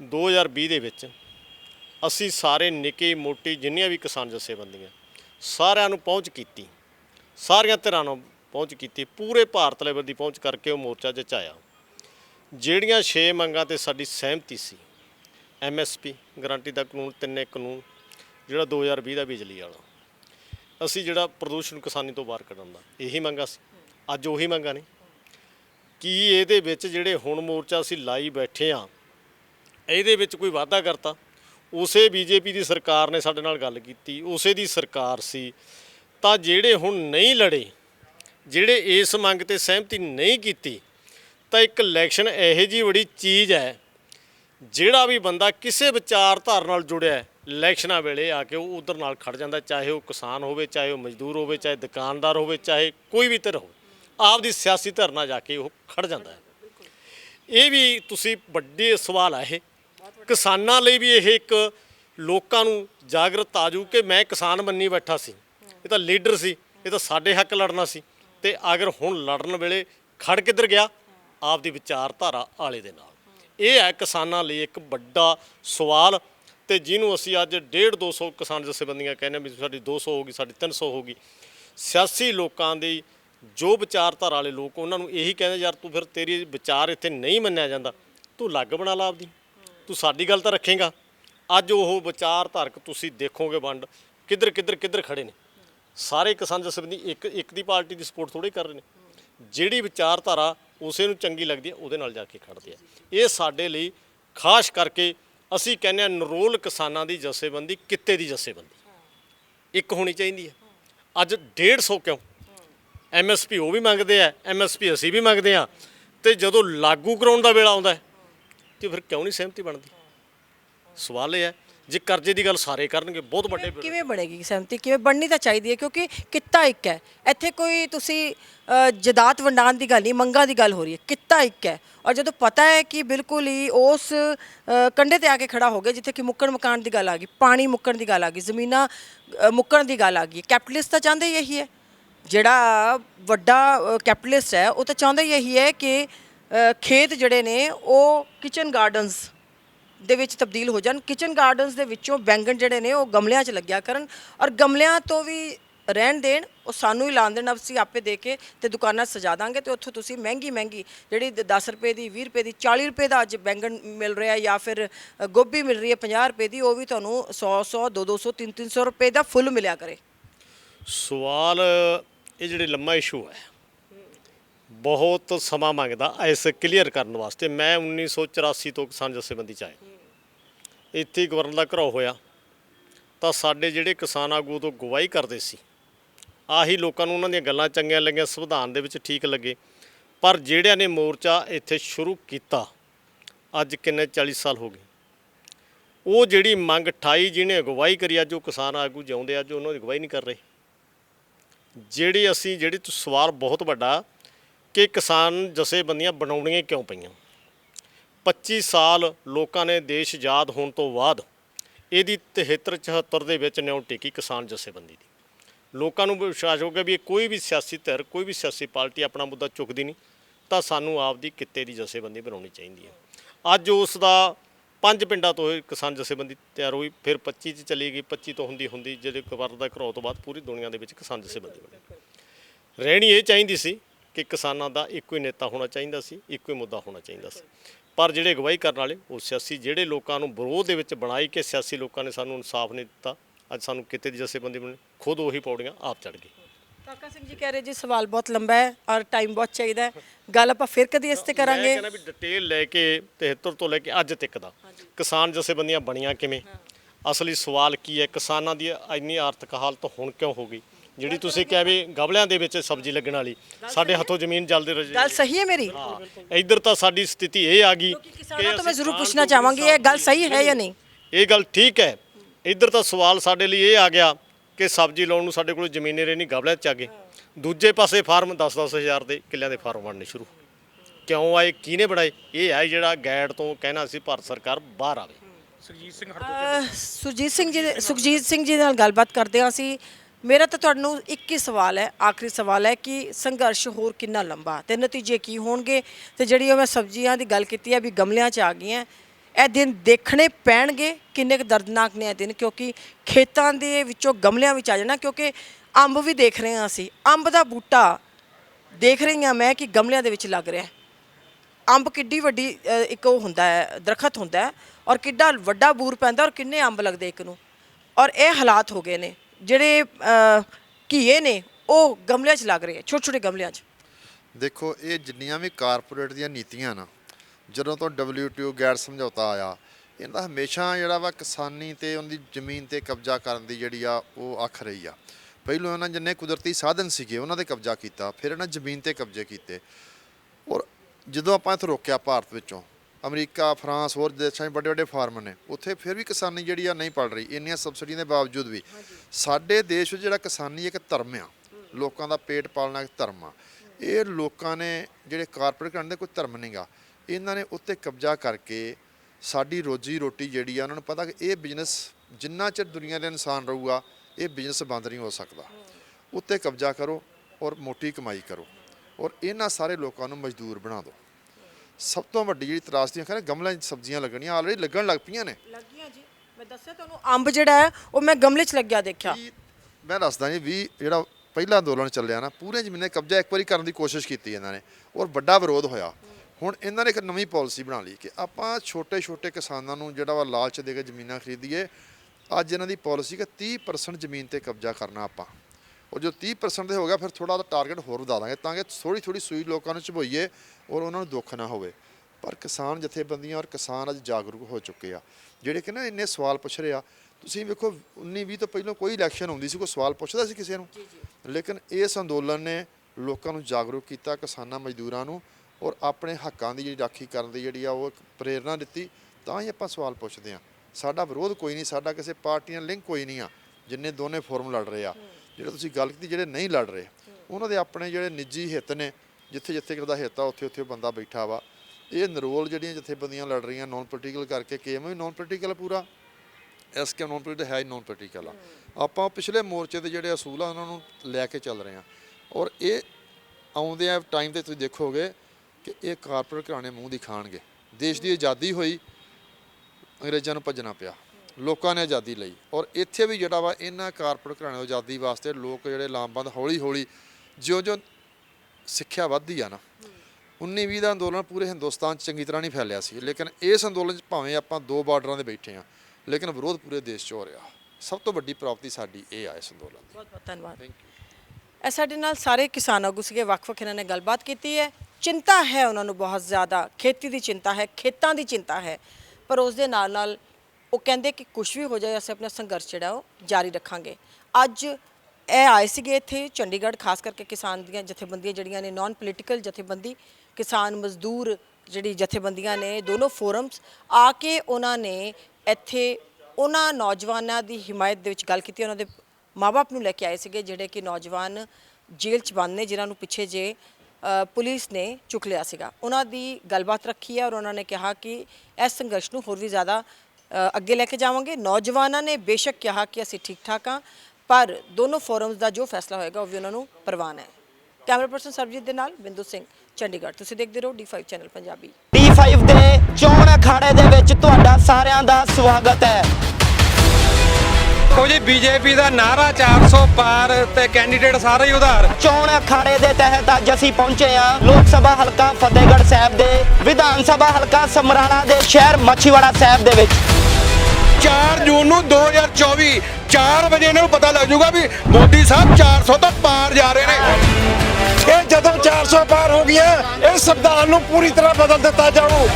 2020 ਦੇ ਵਿੱਚ ਅਸੀਂ ਸਾਰੇ ਨਿੱਕੇ ਮੋਟੀ ਜਿੰਨੀਆਂ ਵੀ ਕਿਸਾਨ ਜਥੇਬੰਦੀਆਂ ਸਾਰਿਆਂ ਨੂੰ ਪਹੁੰਚ ਕੀਤੀ, ਸਾਰੀਆਂ ਧਿਰਾਂ ਨੂੰ ਪਹੁੰਚ ਕੀਤੀ, ਪੂਰੇ ਭਾਰਤ ਲੈਵਲ ਦੀ ਪਹੁੰਚ ਕਰਕੇ ਉਹ ਮੋਰਚਾ ਜਚਾਇਆ ਜਿਹੜੀਆਂ 6 ਮੰਗਾਂ ਤੇ ਸਾਡੀ ਸਹਿਮਤੀ ਸੀ ਐਮਐਸਪੀ ਗਾਰੰਟੀ ਦਾ ਕਾਨੂੰਨ ਤਿੰਨੇ ਕਾਨੂੰਨ ਜਿਹੜਾ 2020 ਦਾ ਬਿਜਲੀ ਵਾਲਾ। ਅਸੀਂ ਜਿਹੜਾ ਪ੍ਰਦੂਸ਼ਣ ਕਿਸਾਨੀ ਤੋਂ ਬਾਹਰ ਕੱਢਣ ਦਾ, ਇਹੀ ਮੰਗਾ ਸੀ। ਅੱਜ ਉਹੀ ਮੰਗਾ ਨੇ। ਕੀ ਇਹਦੇ ਵਿੱਚ ਜਿਹੜੇ ਹੁਣ ਮੋਰਚਾ ਅਸੀਂ ਲਾਈ ਬੈਠੇ ਆ ਇਹਦੇ ਵਿੱਚ ਕੋਈ ਵਾਅਦਾ ਕਰਤਾ? ਉਸੇ ਬੀਜੇਪੀ ਦੀ ਸਰਕਾਰ ਨੇ ਸਾਡੇ ਨਾਲ ਗੱਲ ਕੀਤੀ, ਉਸੇ ਦੀ ਸਰਕਾਰ ਸੀ। ਤਾਂ ਜਿਹੜੇ ਹੁਣ ਨਹੀਂ ਲੜੇ, ਜਿਹੜੇ ਇਸ ਮੰਗ ਤੇ ਸਹਿਮਤੀ ਨਹੀਂ ਕੀਤੀ, ਤਾਂ ਇੱਕ ਇਲੈਕਸ਼ਨ ਇਹੋ ਜੀ ਬੜੀ ਚੀਜ਼ ਹੈ ਜਿਹੜਾ ਵੀ ਬੰਦਾ ਕਿਸੇ ਵਿਚਾਰਧਾਰਾ ਨਾਲ ਜੁੜਿਆ ਹੈ, ਇਲੈਕਸ਼ਨਾਂ ਵੇਲੇ ਆ ਕੇ ਉਹ ਉਧਰ ਨਾਲ ਖੜ ਜਾਂਦਾ ਚਾਹੇ ਉਹ ਕਿਸਾਨ ਹੋਵੇ ਚਾਹੇ ਉਹ ਮਜ਼ਦੂਰ ਹੋਵੇ ਚਾਹੇ ਦੁਕਾਨਦਾਰ ਹੋਵੇ ਚਾਹੇ ਕੋਈ ਵੀ ਧਿਰ ਹੋਵੇ ਆਪਦੀ ਸਿਆਸੀ ਧਿਰ ਨਾਲ ਜਾ ਕੇ ਉਹ ਖੜ ਜਾਂਦਾ ਹੈ। ਇਹ ਵੀ ਤੁਸੀਂ ਵੱਡੇ ਸਵਾਲ ਆ ਇਹ। ਕਿਸਾਨਾਂ ਲਈ ਵੀ ਇਹ ਇੱਕ ਲੋਕਾਂ ਨੂੰ ਜਾਗਰਤ ਆ ਜੂ ਕਿ ਮੈਂ ਕਿਸਾਨ ਬੰਨੀ ਬੈਠਾ ਸੀ। ਇਹ ਤਾਂ ਲੀਡਰ ਸੀ ਇਹ ਤਾਂ ਸਾਡੇ ਹੱਕ ਲੜਨਾ ਸੀ। ਤੇ ਅਗਰ ਹੁਣ ਲੜਨ ਵੇਲੇ ਖੜ ਕਿੱਧਰ ਗਿਆ? ਆਪਦੀ ਵਿਚਾਰਧਾਰਾ ਆਲੇ ਦੇ ਨਾਲ। ਇਹ ਹੈ ਕਿਸਾਨਾਂ ਲਈ ਇੱਕ ਵੱਡਾ ਸਵਾਲ ਤੇ ਜਿਹਨੂੰ ਅਸੀਂ ਅੱਜ 1.5 200 ਕਿਸਾਨ ਜਥੇਬੰਦੀਆਂ ਕਹਿੰਦੇ ਵੀ ਸਾਡੀ 200 ਹੋਗੀ ਸਾਡੀ 300 ਹੋਗੀ ਸਿਆਸੀ ਲੋਕਾਂ ਦੀ ਜੋ ਵਿਚਾਰਧਾਰਾ ਵਾਲੇ ਲੋਕ ਉਹਨਾਂ ਨੂੰ ਇਹੀ ਕਹਿੰਦੇ, ਯਾਰ ਤੂੰ ਫਿਰ ਤੇਰੀ ਵਿਚਾਰ ਇੱਥੇ ਨਹੀਂ ਮੰਨਿਆ ਜਾਂਦਾ। ਤੂੰ ਲੱਗ ਬਣਾ ਲਾ ਆਪਦੀ। ਤੂੰ ਸਾਡੀ ਗੱਲ ਤਾਂ ਰੱਖੇਗਾ। ਅੱਜ ਉਹ ਵਿਚਾਰਧਾਰਕ ਤੁਸੀਂ ਦੇਖੋਗੇ ਵੰਡ ਕਿੱਧਰ ਕਿੱਧਰ ਕਿੱਧਰ ਖੜੇ ਨੇ। ਸਾਰੇ ਕਿਸਾਨ ਜਥੇਬੰਦੀ ਇੱਕ ਇੱਕ ਦੀ ਪਾਰਟੀ ਦੀ ਸਪੋਰਟ ਥੋੜੇ ਕਰ ਰਹੇ ਨੇ। ਜਿਹੜੀ ਵਿਚਾਰਧਾਰਾ ਉਸੇ ਨੂੰ ਚੰਗੀ ਲੱਗਦੀ ਹੈ ਉਹਦੇ ਨਾਲ ਜਾ ਕੇ ਖੜਦੇ ਆ ਇਹ ਸਾਡੇ ਲਈ ਖਾਸ ਕਰਕੇ ਅਸੀਂ ਕਹਿੰਦੇ ਆ ਨਰੋਲ ਕਿਸਾਨਾਂ ਦੀ ਜਥੇਬੰਦੀ ਕਿੱਤੇ ਦੀ ਜਥੇਬੰਦੀ। ਇੱਕ ਹੋਣੀ ਚਾਹੀਦੀ ਹੈ। ਅੱਜ 150 ਕਿਉਂ? ਐਮਐਸਪੀ ਉਹ ਵੀ ਮੰਗਦੇ ਆ ਐਮਐਸਪੀ ਅਸੀਂ ਵੀ ਮੰਗਦੇ ਆ। ਤੇ ਜਦੋਂ ਲਾਗੂ ਕਰਾਉਣ ਦਾ ਵੇਲਾ ਆਉਂਦਾ ਹੈ, ਤੇ ਫਿਰ ਕਿਉਂ ਨਹੀਂ ਸਹਿਮਤੀ ਬਣਦੀ? ਸਵਾਲ ਇਹ ਹੈ ਜੇ ਕਰਜ਼ੇ ਦੀ ਗੱਲ ਸਾਰੇ ਕਰਨਗੇ ਬਹੁਤ ਵੱਡੇ ਕਿਵੇਂ ਬਣੇਗੀ ਸਹਿਮਤੀ? ਕਿਵੇਂ ਬਣਨੀ ਤਾਂ ਚਾਹੀਦੀ ਹੈ ਕਿਉਂਕਿ ਕਿੱਤਾ ਇੱਕ ਹੈ। ਇੱਥੇ ਕੋਈ ਤੁਸੀਂ ਅ, ਜਦਾਤ ਵੰਡਾਣ ਦੀ ਗੱਲ ਨਹੀਂ ਮੰਗਾਂ ਦੀ ਗੱਲ ਹੋ ਰਹੀ ਹੈ। ਕਿੱਤਾ ਇੱਕ ਹੈ। ਔਰ ਜਦੋਂ ਪਤਾ ਹੈ ਕਿ ਬਿਲਕੁਲ ਹੀ ਉਸ ਅ, ਕੰਢੇ ਤੇ ਆ ਕੇ ਖੜਾ ਹੋ ਗਿਆ ਜਿੱਥੇ ਕਿ ਮੁੱਕਣ ਮਕਾਨ ਦੀ ਗੱਲ ਆ ਗਈ ਪਾਣੀ ਮੁੱਕਣ ਦੀ ਗੱਲ ਆ ਗਈ ਜ਼ਮੀਨਾਂ ਅ, ਮੁੱਕਣ ਦੀ ਗੱਲ ਆ ਗਈ ਕੈਪੀਟਲਿਸਟ ਤਾਂ ਚਾਹੁੰਦੇ ਹੀ ਇਹੀ ਹੈ। ਜਿਹੜਾ ਵੱਡਾ ਕੈਪੀਟਲਿਸਟ ਹੈ ਉਹ ਤਾਂ ਚਾਹੁੰਦਾ ਹੀ ਇਹੀ ਹੈ ਕਿ ਅ, ਖੇਤ ਜਿਹੜੇ ਨੇ ਉਹ ਕਿਚਨ ਗਾਰਡਨਸ ਦੇ ਵਿੱਚ ਤਬਦੀਲ ਹੋ ਜਾਣ। ਕਿਚਨ ਗਾਰਡਨਸ ਦੇ ਵਿੱਚੋਂ ਬੈਂਗਣ ਜਿਹੜੇ ਨੇ ਉਹ ਗਮਲਿਆਂ 'ਚ ਲੱਗਿਆ ਕਰਨ ਔਰ ਗਮਲਿਆਂ ਤੋਂ ਵੀ ਰਹਿਣ ਦੇਣ, ਉਹ ਸਾਨੂੰ ਹੀ ਲਾਣ ਦੇਣ। ਅਸੀਂ ਆਪੇ ਦੇ ਕੇ ਤੇ ਦੁਕਾਨਾਂ ਸਜਾ ਦਾਂਗੇ ਤੇ ਉੱਥੋਂ ਤੁਸੀਂ ਮਹਿੰਗੀ ਮਹਿੰਗੀ ਜਿਹੜੀ 10 ਰੁਪਏ ਦੀ 20 ਰੁਪਏ ਦੀ 40 ਰੁਪਏ ਦਾ ਅੱਜ ਬੈਂਗਣ ਮਿਲ ਰਿਹਾ ਜਾਂ ਫਿਰ ਗੋਭੀ ਮਿਲ ਰਹੀ ਹੈ 50 ਰੁਪਏ ਦੀ, ਉਹ ਵੀ ਤੁਹਾਨੂੰ 100 100 2 200 3 300 ਰੁਪਏ ਦਾ ਫੁੱਲ ਮਿਲਿਆ ਕਰੇ। ਸਵਾਲ ਇਹ ਜਿਹੜੇ ਲੰਮਾ ਇਸ਼ੂ ਹੈ ਬਹੁਤ ਸਮਾਂ ਮੰਗਦਾ ਇਸ ਕਲੀਅਰ ਕਰਨ ਵਾਸਤੇ। ਮੈਂ 1984 ਤੋਂ ਕਿਸਾਨ ਜਥੇਬੰਦੀ ਚ ਆਇਆ। ਇੱਥੇ ਗਵਰਨਰ ਦਾ ਘਰਾਓ ਹੋਇਆ। ਤਾਂ ਸਾਡੇ ਜਿਹੜੇ ਕਿਸਾਨ ਆਗੂ ਤੋਂ ਗਵਾਹੀ ਕਰਦੇ ਸੀ। ਆਹੀ ਲੋਕਾਂ ਨੂੰ ਉਹਨਾਂ ਦੀਆਂ ਗੱਲਾਂ ਚੰਗੀਆਂ ਲੱਗੀਆਂ, ਸੰਵਿਧਾਨ ਦੇ ਵਿੱਚ ਠੀਕ ਲੱਗੇ। ਪਰ ਜਿਹੜਿਆਂ ਨੇ ਮੋਰਚਾ ਇੱਥੇ ਸ਼ੁਰੂ ਕੀਤਾ, ਅੱਜ ਕਿੰਨੇ 40 ਸਾਲ ਹੋ ਗਏ। ਉਹ ਜਿਹੜੀ ਮੰਗ 28 ਜਿਹਨੇ ਅਗਵਾਈ ਕਰੀ, ਅੱਜ ਉਹ ਕਿਸਾਨ ਆਗੂ ਜਿਉਂਦੇ ਅੱਜ ਉਹਨਾਂ ਦੀ ਅਗਵਾਈ ਨਹੀਂ ਕਰ ਰਹੇ। ਜਿਹੜੀ ਅਸੀਂ, ਜਿਹੜੀ ਸਵਾਲ ਬਹੁਤ ਵੱਡਾ ਕਿ ਕਿਸਾਨ ਜਥੇਬੰਦੀਆਂ ਬਣਾਉਣੀਆਂ ਕਿਉਂ ਪਈਆਂ? 25 ਸਾਲ ਲੋਕਾਂ ਨੇ ਦੇਸ਼ ਆਜ਼ਾਦ ਹੋਣ ਤੋਂ ਬਾਅਦ ਇਹਦੀ 73 74 ਦੇ ਵਿੱਚ ਨਿਉ ਟੇਕੀ ਕਿਸਾਨ ਜਥੇਬੰਦੀ ਦੀ। ਲੋਕਾਂ ਨੂੰ ਵਿਸ਼ਵਾਸ ਹੋ ਗਿਆ ਵੀ ਇਹ ਕੋਈ ਵੀ ਸਿਆਸੀ ਧਿਰ, ਕੋਈ ਵੀ ਸਿਆਸੀ ਪਾਰਟੀ ਆਪਣਾ ਮੁੱਦਾ ਚੁੱਕਦੀ ਨਹੀਂ, ਤਾਂ ਸਾਨੂੰ ਆਪਦੀ ਕਿੱਤੇ ਦੀ ਜਥੇਬੰਦੀ ਬਣਾਉਣੀ ਚਾਹੀਦੀ ਹੈ। ਅੱਜ ਉਸ ਦਾ ਪੰਜ ਪਿੰਡਾਂ ਤੋਂ ਕਿਸਾਨ ਜਥੇਬੰਦੀ ਤਿਆਰ ਹੋਈ, ਫਿਰ 25 ਚ ਚਲੀ ਗਈ 25 ਤੋਂ ਹੁੰਦੀ ਹੁੰਦੀ ਜਿਹੜੇ ਕਬਰ ਦਾ ਘਰੋ ਤੋਂ ਬਾਅਦ ਪੂਰੀ ਦੁਨੀਆ ਦੇ ਵਿੱਚ ਕਿਸਾਨ ਜਥੇਬੰਦੀ ਬਣੀ। ਰਹਿਣੀ ਇਹ ਚਾਹੀਦੀ ਸੀ ਕਿ ਕਿਸਾਨਾਂ ਦਾ ਇੱਕੋ ਹੀ ਨੇਤਾ ਹੋਣਾ ਚਾਹੀਦਾ ਸੀ ਇੱਕੋ ਹੀ ਮੁੱਦਾ ਹੋਣਾ ਚਾਹੀਦਾ ਸੀ। ਪਰ ਜਿਹੜੇ ਅਗਵਾਈ ਕਰਨ ਵਾਲੇ ਉਹ ਸਿਆਸੀ ਜਿਹੜੇ ਲੋਕਾਂ ਨੂੰ ਵਿਰੋਧ ਦੇ ਵਿੱਚ ਬਣਾਈ ਕਿ ਸਿਆਸੀ ਲੋਕਾਂ ਨੇ ਸਾਨੂੰ ਇਨਸਾਫ ਨਹੀਂ ਦਿੱਤਾ ਅੱਜ ਸਾਨੂੰ ਕਿਤੇ ਦੀ ਜਥੇਬੰਦੀ ਬਣੀ ਖੁਦ ਉਹੀ ਪੌੜੀਆਂ ਆਪ ਚੜ ਗਏ। ਕਾਕਾ ਸਿੰਘ ਜੀ ਕਹਿ ਰਹੇ ਜੀ ਸਵਾਲ ਬਹੁਤ ਲੰਬਾ ਹੈ ਔਰ ਟਾਈਮ ਬਹੁਤ ਚਾਹੀਦਾ ਹੈ। ਗੱਲ ਆਪਾਂ ਫਿਰ ਕਦੀ ਇਸ ਤੇ ਮੈਂ ਕਰਾਂਗੇ। ਕਹਿੰਦਾ ਵੀ ਡਿਟੇਲ ਲੈ ਕੇ 73 ਤੋਂ ਲੈ ਕੇ ਅੱਜ ਤੱਕ ਦਾ। ਕਿਸਾਨ ਜਥੇਬੰਦੀਆਂ ਬਣੀਆਂ ਕਿਵੇਂ? ਅਸਲੀ ਸਵਾਲ ਕੀ ਹੈ? ਕਿਸਾਨਾਂ ਦੀ ਇੰਨੀ ਆਰਥਿਕ ਹਾਲਤ ਹੁਣ ਕਿਉਂ ਹੋ ਗਈ? ਜਿਹੜੀ ਤੁਸੀਂ ਕਿਹਾ ਵੀ ਗਬਲਿਆਂ ਦੇ ਵਿੱਚ ਸਬਜ਼ੀ ਲੱਗਣ ਵਾਲੀ ਸਾਡੇ ਹੱਥੋਂ ਜ਼ਮੀਨ ਜਲਦੀ ਰਜੇ ਗੱਲ ਸਹੀ ਹੈ ਮੇਰੀ? ਹਾਂ ਇੱਧਰ ਤਾਂ ਸਾਡੀ ਸਥਿਤੀ ਇਹ ਆ ਗਈ ਕਿਸਾਨਾਂ ਤੋਂ ਮੈਂ ਜ਼ਰੂਰ ਪੁੱਛਣਾ ਚਾਹਾਂਗੀ ਇਹ ਗੱਲ ਸਹੀ ਹੈ ਜਾਂ ਨਹੀਂ ਇਹ ਗੱਲ ਠੀਕ ਹੈ। ਇੱਧਰ ਤਾਂ ਸਵਾਲ ਸਾਡੇ ਲਈ ਇਹ ਆ ਗਿਆ ਕਿ ਸਬਜ਼ੀ ਲਾਉਣ ਨੂੰ ਸਾਡੇ ਕੋਲ ਜ਼ਮੀਨੇ ਰਹੇ ਨਹੀਂ ਗਬਲਿਆਂ ਚ ਆ ਗਏ। ਦੂਜੇ ਪਾਸੇ ਫਾਰਮ 10-10 ਹਜ਼ਾਰ ਦੇ ਕਿੱਲਿਆਂ ਦੇ ਫਾਰਮ ਬਣਨੇ ਸ਼ੁਰੂ। ਕਿਉਂ ਆਏ? ਕਿਹਨੇ ਬਣਾਏ? ਇਹ ਹੈ ਜਿਹੜਾ ਗੈਡ ਤੋਂ ਕਹਿਣਾ ਸੀ ਭਾਰਤ ਸਰਕਾਰ ਬਾਹਰ ਆਵੇ। ਸੁਰਜੀਤ ਸਿੰਘ ਹਰਦੋ ਅਹ ਸੁਰਜੀਤ ਸਿੰਘ ਜੀ ਸੁਖਜੀਤ ਸਿੰਘ ਜੀ ਨਾਲ ਗੱਲਬਾਤ ਕਰਦੇ ਹਾਂ ਅਸੀਂ। ਮੇਰਾ ਤਾਂ ਤੁਹਾਨੂੰ ਇੱਕ ਹੀ ਸਵਾਲ ਹੈ, ਆਖਰੀ ਸਵਾਲ ਹੈ ਕਿ ਸੰਘਰਸ਼ ਹੋਰ ਕਿੰਨਾ ਲੰਬਾ? ਤੇ ਨਤੀਜੇ ਕੀ ਹੋਣਗੇ? ਤੇ ਜਿਹੜੀ ਉਹ ਮੈਂ ਸਬਜ਼ੀਆਂ ਦੀ ਗੱਲ ਕੀਤੀ ਹੈ, ਵੀ ਗਮਲਿਆਂ 'ਚ ਆ ਗਈਆਂ, ਇਹ ਦਿਨ ਦੇਖਣੇ ਪੈਣਗੇ? ਕਿੰਨੇ ਕੁ ਦਰਦਨਾਕ ਨੇ ਇਹ ਦਿਨ? ਕਿਉਂਕਿ ਖੇਤਾਂ ਦੇ ਵਿੱਚੋਂ ਗਮਲਿਆਂ ਵਿੱਚ ਆ ਜਾਣਾ, ਕਿਉਂਕਿ ਅੰਬ ਵੀ ਦੇਖ ਰਹੇ ਹਾਂ ਅਸੀਂ। ਅੰਬ ਦਾ ਬੂਟਾ ਦੇਖ ਰਹੀ ਹਾਂ ਮੈਂ ਕਿ ਗਮਲਿਆਂ ਦੇ ਵਿੱਚ ਲੱਗ ਰਿਹਾ। ਅੰਬ ਕਿੱਡੀ ਵੱਡੀ ਇੱਕ ਉਹ ਹੁੰਦਾ ਹੈ, ਦਰਖਤ ਹੁੰਦਾ ਹੈ ਔਰ ਕਿੱਡਾ ਵੱਡਾ ਬੂਰ ਪੈਂਦਾ ਔਰ ਕਿੰਨੇ ਅੰਬ ਲੱਗਦੇ ਇੱਕ ਨੂੰ? ਔਰ ਇਹ ਹਾਲਾਤ ਹੋ ਗਏ ਨੇ। ਜਿਹੜੇ ਘੀਏ ਨੇ, ਉਹ ਗਮਲਿਆਂ 'ਚ ਲੱਗ ਰਹੇ ਆ ਛੋਟੇ ਛੋਟੇ ਗਮਲਿਆਂ 'ਚ। ਦੇਖੋ, ਇਹ ਜਿੰਨੀਆਂ ਵੀ ਕਾਰਪੋਰੇਟ ਦੀਆਂ ਨੀਤੀਆਂ ਨਾ, ਜਦੋਂ ਤੋਂ WTO ਗੈਰ ਸਮਝੌਤਾ ਆਇਆ, ਇਹਦਾ ਹਮੇਸ਼ਾ ਜਿਹੜਾ ਵਾ ਕਿਸਾਨੀ ਤੇ ਉਹਦੀ ਜ਼ਮੀਨ ਤੇ ਕਬਜ਼ਾ ਕਰਨ ਦੀ ਜਿਹੜੀ ਆ, ਉਹ ਅੱਖ ਰਹੀ ਆ। ਪਹਿਲੋਂ ਉਹਨਾਂ ਜਿੰਨੇ ਕੁਦਰਤੀ ਸਾਧਨ ਸੀਗੇ, ਉਹਨਾਂ ਤੇ ਕਬਜ਼ਾ ਕੀਤਾ, ਫਿਰ ਇਹਨਾਂ ਜ਼ਮੀਨ ਤੇ ਕਬਜ਼ੇ ਕੀਤੇ। ਔਰ ਜਦੋਂ ਆਪਾਂ ਇੱਥੇ ਰੋਕਿਆ ਭਾਰਤ ਵਿੱਚੋਂ ਅਮਰੀਕਾ, ਫਰਾਂਸ, ਹੋਰ ਦੇਸ਼ਾਂ 'ਚ ਵੱਡੇ ਵੱਡੇ ਫਾਰਮ ਨੇ। ਉੱਥੇ ਫਿਰ ਵੀ ਕਿਸਾਨੀ ਜਿਹੜੀ ਆ ਨਹੀਂ ਪੜ ਰਹੀ। ਇੰਨੀਆਂ ਸਬਸਿਡੀਆਂ ਦੇ ਬਾਵਜੂਦ ਵੀ ਸਾਡੇ ਦੇਸ਼ ਵਿੱਚ ਜਿਹੜਾ ਕਿਸਾਨੀ ਇੱਕ ਧਰਮ ਆ, ਲੋਕਾਂ ਦਾ ਪੇਟ ਪਾਲਣਾ ਇੱਕ ਧਰਮ ਆ। ਇਹ ਲੋਕਾਂ ਨੇ ਜਿਹੜੇ ਕਾਰਪੋਰੇਟ ਕਰਨ ਦੇ ਕੋਈ ਧਰਮ ਨਹੀਂਗਾ ਇਹਨਾਂ ਨੇ ਉੱਤੇ ਕਬਜ਼ਾ ਕਰਕੇ ਸਾਡੀ ਰੋਜੀ ਰੋਟੀ ਜਿਹੜੀ ਆ, ਉਹਨਾਂ ਨੂੰ ਪਤਾ ਕਿ ਇਹ ਬਿਜ਼ਨਸ ਜਿੰਨਾ ਚਿਰ ਦੁਨੀਆ ਦੇ ਇਨਸਾਨ ਰਹੂਗਾ, ਇਹ ਬਿਜ਼ਨਸ ਬੰਦ ਨਹੀਂ ਹੋ ਸਕਦਾ। ਉੱਤੇ ਕਬਜ਼ਾ ਕਰੋ ਔਰ ਮੋਟੀ ਕਮਾਈ ਕਰੋ ਔਰ ਇਹਨਾਂ ਸਾਰੇ ਲੋਕਾਂ ਨੂੰ ਮਜ਼ਦੂਰ ਬਣਾ ਦਿਓ। ਸਭ ਤੋਂ ਵੱਡੀ ਜਿਹੜੀ ਤਰਾਸਦੀ ਹੈ ਗਮਲਿਆਂ 'ਚ ਸਬਜ਼ੀਆਂ ਲੱਗਣੀਆਂ ਆਲਰੇਡੀ ਲੱਗਣ ਲੱਗ ਪਈਆਂ ਨੇ। ਲੱਗੀਆਂ ਜੀ। ਮੈਂ ਦੱਸਿਆ ਤੁਹਾਨੂੰ ਅੰਬ ਜਿਹੜਾ ਹੈ ਉਹ ਮੈਂ ਗਮਲੇ 'ਚ ਲੱਗਿਆ ਦੇਖਿਆ। ਮੈਂ ਦੱਸਦਾ ਜੀ ਵੀ ਜਿਹੜਾ ਪਹਿਲਾ ਅੰਦੋਲਨ ਚੱਲਿਆ ਨਾ ਪੂਰੇ ਜ਼ਮੀਨੇ ਕਬਜ਼ਾ ਇੱਕ ਵਾਰੀ ਕਰਨ ਦੀ ਕੋਸ਼ਿਸ਼ ਕੀਤੀ ਇਹਨਾਂ ਨੇ ਔਰ ਵੱਡਾ ਵਿਰੋਧ ਹੋਇਆ। ਹੁਣ ਇਹਨਾਂ ਨੇ ਇੱਕ ਨਵੀਂ ਪਾਲਿਸੀ ਬਣਾ ਲਈ ਕਿ ਆਪਾਂ ਛੋਟੇ ਛੋਟੇ ਕਿਸਾਨਾਂ ਨੂੰ ਜਿਹੜਾ ਵਾ ਲਾਲਚ ਦੇ ਕੇ ਜ਼ਮੀਨਾਂ ਖਰੀਦੀਏ ਅੱਜ ਇਹਨਾਂ ਦੀ ਪਾਲਿਸੀ ਕਿ 30% ਜ਼ਮੀਨ ਤੇ ਕਬਜ਼ਾ ਕਰਨਾ ਆਪਾਂ। ਔਰ ਜੋ 30% ਦੇ ਹੋ ਗਿਆ ਫਿਰ ਥੋੜਾ ਉਹਦਾ ਟਾਰਗੇਟ ਹੋਰ ਵਧਾ ਦਾਂਗੇ ਤਾਂ ਕਿ ਥੋੜੀ ਥੋੜੀ ਸੂਈ ਲੋਕਾਂ ਨੂੰ ਚਬੋਈਏ ਔਰ ਉਹਨਾਂ ਨੂੰ ਦੁੱਖ ਨਾ ਹੋਵੇ। ਪਰ ਕਿਸਾਨ ਜਥੇਬੰਦੀਆਂ ਔਰ ਕਿਸਾਨ ਅੱਜ ਜਾਗਰੂਕ ਹੋ ਚੁੱਕੇ ਆ। ਜਿਹੜੇ ਕਿ ਨਾ ਇੰਨੇ ਸਵਾਲ ਪੁੱਛ ਰਹੇ ਆ ਤੁਸੀਂ ਵੇਖੋ 19 20 ਤੋਂ ਪਹਿਲਾਂ ਕੋਈ ਇਲੈਕਸ਼ਨ ਹੁੰਦੀ ਸੀ ਕੋਈ ਸਵਾਲ ਪੁੱਛਦਾ ਸੀ ਕਿਸੇ ਨੂੰ? ਲੇਕਿਨ ਇਸ ਅੰਦੋਲਨ ਨੇ ਲੋਕਾਂ ਨੂੰ ਜਾਗਰੂਕ ਕੀਤਾ ਕਿਸਾਨਾਂ ਮਜ਼ਦੂਰਾਂ ਨੂੰ ਔਰ ਆਪਣੇ ਹੱਕਾਂ ਦੀ ਜਿਹੜੀ ਰਾਖੀ ਕਰਨ ਦੀ ਜਿਹੜੀ ਆ ਉਹ ਇੱਕ ਪ੍ਰੇਰਣਾ ਦਿੱਤੀ। ਤਾਂ ਹੀ ਆਪਾਂ ਸਵਾਲ ਪੁੱਛਦੇ ਆ। ਸਾਡਾ ਵਿਰੋਧ ਕੋਈ ਨਹੀਂ ਸਾਡਾ ਕਿਸੇ ਪਾਰਟੀ ਨਾਲ ਲਿੰਕ ਕੋਈ ਨਹੀਂ ਆ ਜਿੰਨੇ ਦੋਨੇ ਫੋਰਮ ਲੜ ਰਹੇ ਆ। ਜਿਹੜੇ ਤੁਸੀਂ ਗੱਲ ਕੀਤੀ ਜਿਹੜੇ ਨਹੀਂ ਲੜ ਰਹੇ ਉਹਨਾਂ ਦੇ ਆਪਣੇ ਜਿਹੜੇ ਨਿੱਜੀ ਹਿੱਤ ਨੇ ਜਿੱਥੇ ਜਿੱਥੇ ਕਿਹਦਾ ਹਿੱਤ ਆ, ਉੱਥੇ ਉੱਥੇ ਬੰਦਾ ਬੈਠਾ ਵਾ। ਇਹ ਨਰੋਲ ਜਿਹੜੀਆਂ ਜਥੇਬੰਦੀਆਂ ਲੜ ਰਹੀਆਂ ਨਾਨ ਪੋਲੀਟੀਕਲ ਕਰਕੇ ਕੇਮ ਵੀ ਨਾਨ ਪੋਲੀਟੀਕਲ ਪੂਰਾ? ਐਸਕੇ ਨਾਨ ਪੋਲੀਟੀਕਲ ਹੈ ਹੀ ਨਾਨ ਪੋਲੀਟੀਕਲ ਆ। ਆਪਾਂ ਪਿਛਲੇ ਮੋਰਚੇ ਦੇ ਜਿਹੜੇ ਅਸੂਲ ਆ, ਉਹਨਾਂ ਨੂੰ ਲੈ ਕੇ ਚੱਲ ਰਹੇ ਆ। ਔਰ ਇਹ ਆਉਂਦੇ ਆ ਟਾਈਮ ਤੇ ਤੁਸੀਂ ਦੇਖੋਗੇ ਕਿ ਇਹ ਕਾਰਪੋਰੇਟ ਘਰਾਣੇ ਮੂੰਹ ਦੀ ਖਾਣਗੇ ਦੇਸ਼ ਦੀ ਆਜ਼ਾਦੀ ਹੋਈ, ਅੰਗਰੇਜ਼ਾਂ ਨੂੰ ਭੱਜਣਾ ਪਿਆ। ਲੋਕਾਂ ਨੇ ਆਜ਼ਾਦੀ ਲਈ। ਔਰ ਇੱਥੇ ਵੀ ਜਿਹੜਾ ਵਾ, ਇਹਨਾਂ ਕਾਰਪੋਰੇਟ ਘਰਾਣੇ ਦੀ ਆਜ਼ਾਦੀ ਵਾਸਤੇ ਲੋਕ ਜਿਹੜੇ ਲਾਮਬੰਦ ਹੌਲੀ ਹੌਲੀ ਜਿਉਂ-ਜਿਉਂ ਸਿੱਖਿਆ ਵੱਧਦੀ ਆ ਨਾ। 19 20 ਦਾ ਅੰਦੋਲਨ ਪੂਰੇ ਹਿੰਦੁਸਤਾਨ 'ਚ ਚੰਗੀ ਤਰ੍ਹਾਂ ਨਹੀਂ ਫੈਲਿਆ ਸੀ ਲੇਕਿਨ ਇਸ ਅੰਦੋਲਨ 'ਚ ਭਾਵੇਂ ਆਪਾਂ ਦੋ ਬਾਰਡਰਾਂ ਦੇ ਬੈਠੇ ਆ ਲੇਕਿਨ ਵਿਰੋਧ ਪੂਰੇ ਦੇਸ਼ 'ਚ ਹੋ ਰਿਹਾ। ਸਭ ਤੋਂ ਵੱਡੀ ਪ੍ਰਾਪਤੀ ਸਾਡੀ ਇਹ ਆ ਇਸ ਅੰਦੋਲਨ ਦੀ। ਬਹੁਤ ਬਹੁਤ ਧੰਨਵਾਦ। ਥੈਂਕ ਯੂ ਇਹ ਸਾਡੇ ਨਾਲ ਸਾਰੇ ਕਿਸਾਨ ਆਗੂ ਸੀਗੇ ਵੱਖ-ਵੱਖ ਇਹਨਾਂ ਨੇ ਗੱਲਬਾਤ ਕੀਤੀ ਹੈ। ਚਿੰਤਾ ਹੈ ਉਹਨਾਂ ਨੂੰ ਬਹੁਤ ਜ਼ਿਆਦਾ ਖੇਤੀ ਦੀ ਚਿੰਤਾ ਹੈ ਖੇਤਾਂ ਦੀ ਚਿੰਤਾ ਹੈ ਪਰ ਉਸ ਦੇ ਨਾਲ ਨਾਲ ਉਹ ਕਹਿੰਦੇ ਕਿ ਕੁਝ ਵੀ ਹੋ ਜਾਏ ਅਸੀਂ ਆਪਣਾ ਸੰਘਰਸ਼ ਜਿਹੜਾ ਉਹ ਜਾਰੀ ਰੱਖਾਂਗੇ। ਅੱਜ ਇਹ ਆਏ ਸੀਗੇ ਇੱਥੇ ਚੰਡੀਗੜ੍ਹ, ਖਾਸ ਕਰਕੇ ਕਿਸਾਨ ਦੀਆਂ ਜਥੇਬੰਦੀਆਂ ਜਿਹੜੀਆਂ ਨੇ ਨਾਨ ਪੋਲੀਟੀਕਲ ਜਥੇਬੰਦੀ, ਕਿਸਾਨ ਮਜ਼ਦੂਰ ਜਿਹੜੀ ਜਥੇਬੰਦੀਆਂ ਨੇ, ਦੋਨੋਂ ਫੋਰਮਸ ਆ ਕੇ ਉਹਨਾਂ ਨੇ ਇੱਥੇ ਉਹਨਾਂ ਨੌਜਵਾਨਾਂ ਦੀ ਹਿਮਾਇਤ ਦੇ ਵਿੱਚ ਗੱਲ ਕੀਤੀ, ਉਹਨਾਂ ਦੇ ਮਾਪੇ ਨੂੰ ਲੈ ਕੇ ਆਏ ਸੀਗੇ, ਜਿਹੜੇ ਕਿ ਨੌਜਵਾਨ ਜੇਲ੍ਹ 'ਚ ਬੰਦ ਨੇ, ਜਿਨ੍ਹਾਂ ਨੂੰ ਪਿੱਛੇ ਜੇ ਪੁਲਿਸ ਨੇ ਚੁੱਕ ਲਿਆ ਸੀਗਾ। ਉਹਨਾਂ ਦੀ ਗੱਲਬਾਤ ਰੱਖੀ ਹੈ ਔਰ ਉਹਨਾਂ ਨੇ ਕਿਹਾ ਕਿ ਇਸ ਸੰਘਰਸ਼ ਨੂੰ ਹੋਰ ਵੀ ਜ਼ਿਆਦਾ ਅੱਗੇ ਲੈ ਕੇ ਜਾਵਾਂਗੇ। ਨੌਜਵਾਨਾਂ ਨੇ ਬੇਸ਼ੱਕ ਕਿਹਾ ਕਿ ਅਸੀਂ ਠੀਕ ਠਾਕ ਹਾਂ। ਪਰ ਦੋਨੋਂ ਫੋਰਮਸ ਦਾ ਜੋ ਫੈਸਲਾ ਹੋਏਗਾ ਉਹ ਵੀ ਉਹਨਾਂ ਨੂੰ ਪ੍ਰਵਾਨ ਹੈ। ਕੈਮਰਾ ਪਰਸਨ ਸਰਬਜੀਤ ਦੇ ਨਾਲ ਬਿੰਦੂ ਸਿੰਘ ਚੰਡੀਗੜ੍ਹ। ਤੁਸੀਂ ਦੇਖਦੇ ਰਹੋ D5 ਚੈਨਲ ਪੰਜਾਬੀ। D5 ਦੇ ਚੋਣ ਅਖਾੜੇ ਦੇ ਵਿੱਚ ਤੁਹਾਡਾ ਸਾਰਿਆਂ ਦਾ ਸਵਾਗਤ ਹੈ। ਦੇਖੋ ਜੀ ਬੀਜੇਪੀ ਦਾ ਨਾਰਾ 400 ਪਾਰ ਤੇ ਕੈਂਡੀਡੇਟ ਸਾਰੇ ਹੀ ਉਧਾਰ। ਚੋਣ ਅਖਾੜੇ ਦੇ ਤਹਿਤ ਅੱਜ ਅਸੀਂ ਪਹੁੰਚੇ ਹਾਂ ਲੋਕ ਸਭਾ ਹਲਕਾ ਫਤਿਹਗੜ੍ਹ ਸਾਹਿਬ ਦੇ ਵਿਧਾਨ ਸਭਾ ਹਲਕਾ ਸਮਰਾਲਾ ਦੇ ਸ਼ਹਿਰ ਮੱਛੀਵਾੜਾ ਸਾਹਿਬ ਦੇ ਵਿੱਚ। 4 ਜੂਨ ਨੂੰ 2024 4 ਵਜੇ ਇਹਨਾਂ ਨੂੰ ਪਤਾ ਲੱਗ ਜਾਊਗਾ ਵੀ ਮੋਦੀ ਸਾਹਿਬ 400 ਤੋਂ ਪਾਰ ਜਾ ਰਹੇ ਨੇ। ਇਹ ਜਦੋਂ 400 ਪਾਰ ਹੋ ਗਿਆ ਇਹ ਸੰਵਿਧਾਨ ਨੂੰ ਪੂਰੀ ਤਰ੍ਹਾਂ ਬਦਲ ਦਿੱਤਾ ਜਾਊ।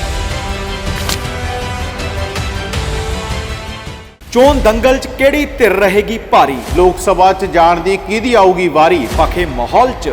ਚੋਣ ਦੰਗਲ 'ਚ ਕਿਹੜੀ ਧਿਰ ਰਹੇਗੀ ਭਾਰੀ? ਲੋਕ ਸਭਾ 'ਚ ਜਾਣ ਦੀ ਕਿਹਦੀ ਆਊਗੀ ਵਾਰੀ? ਪਖੇ ਮਾਹੌਲ 'ਚ।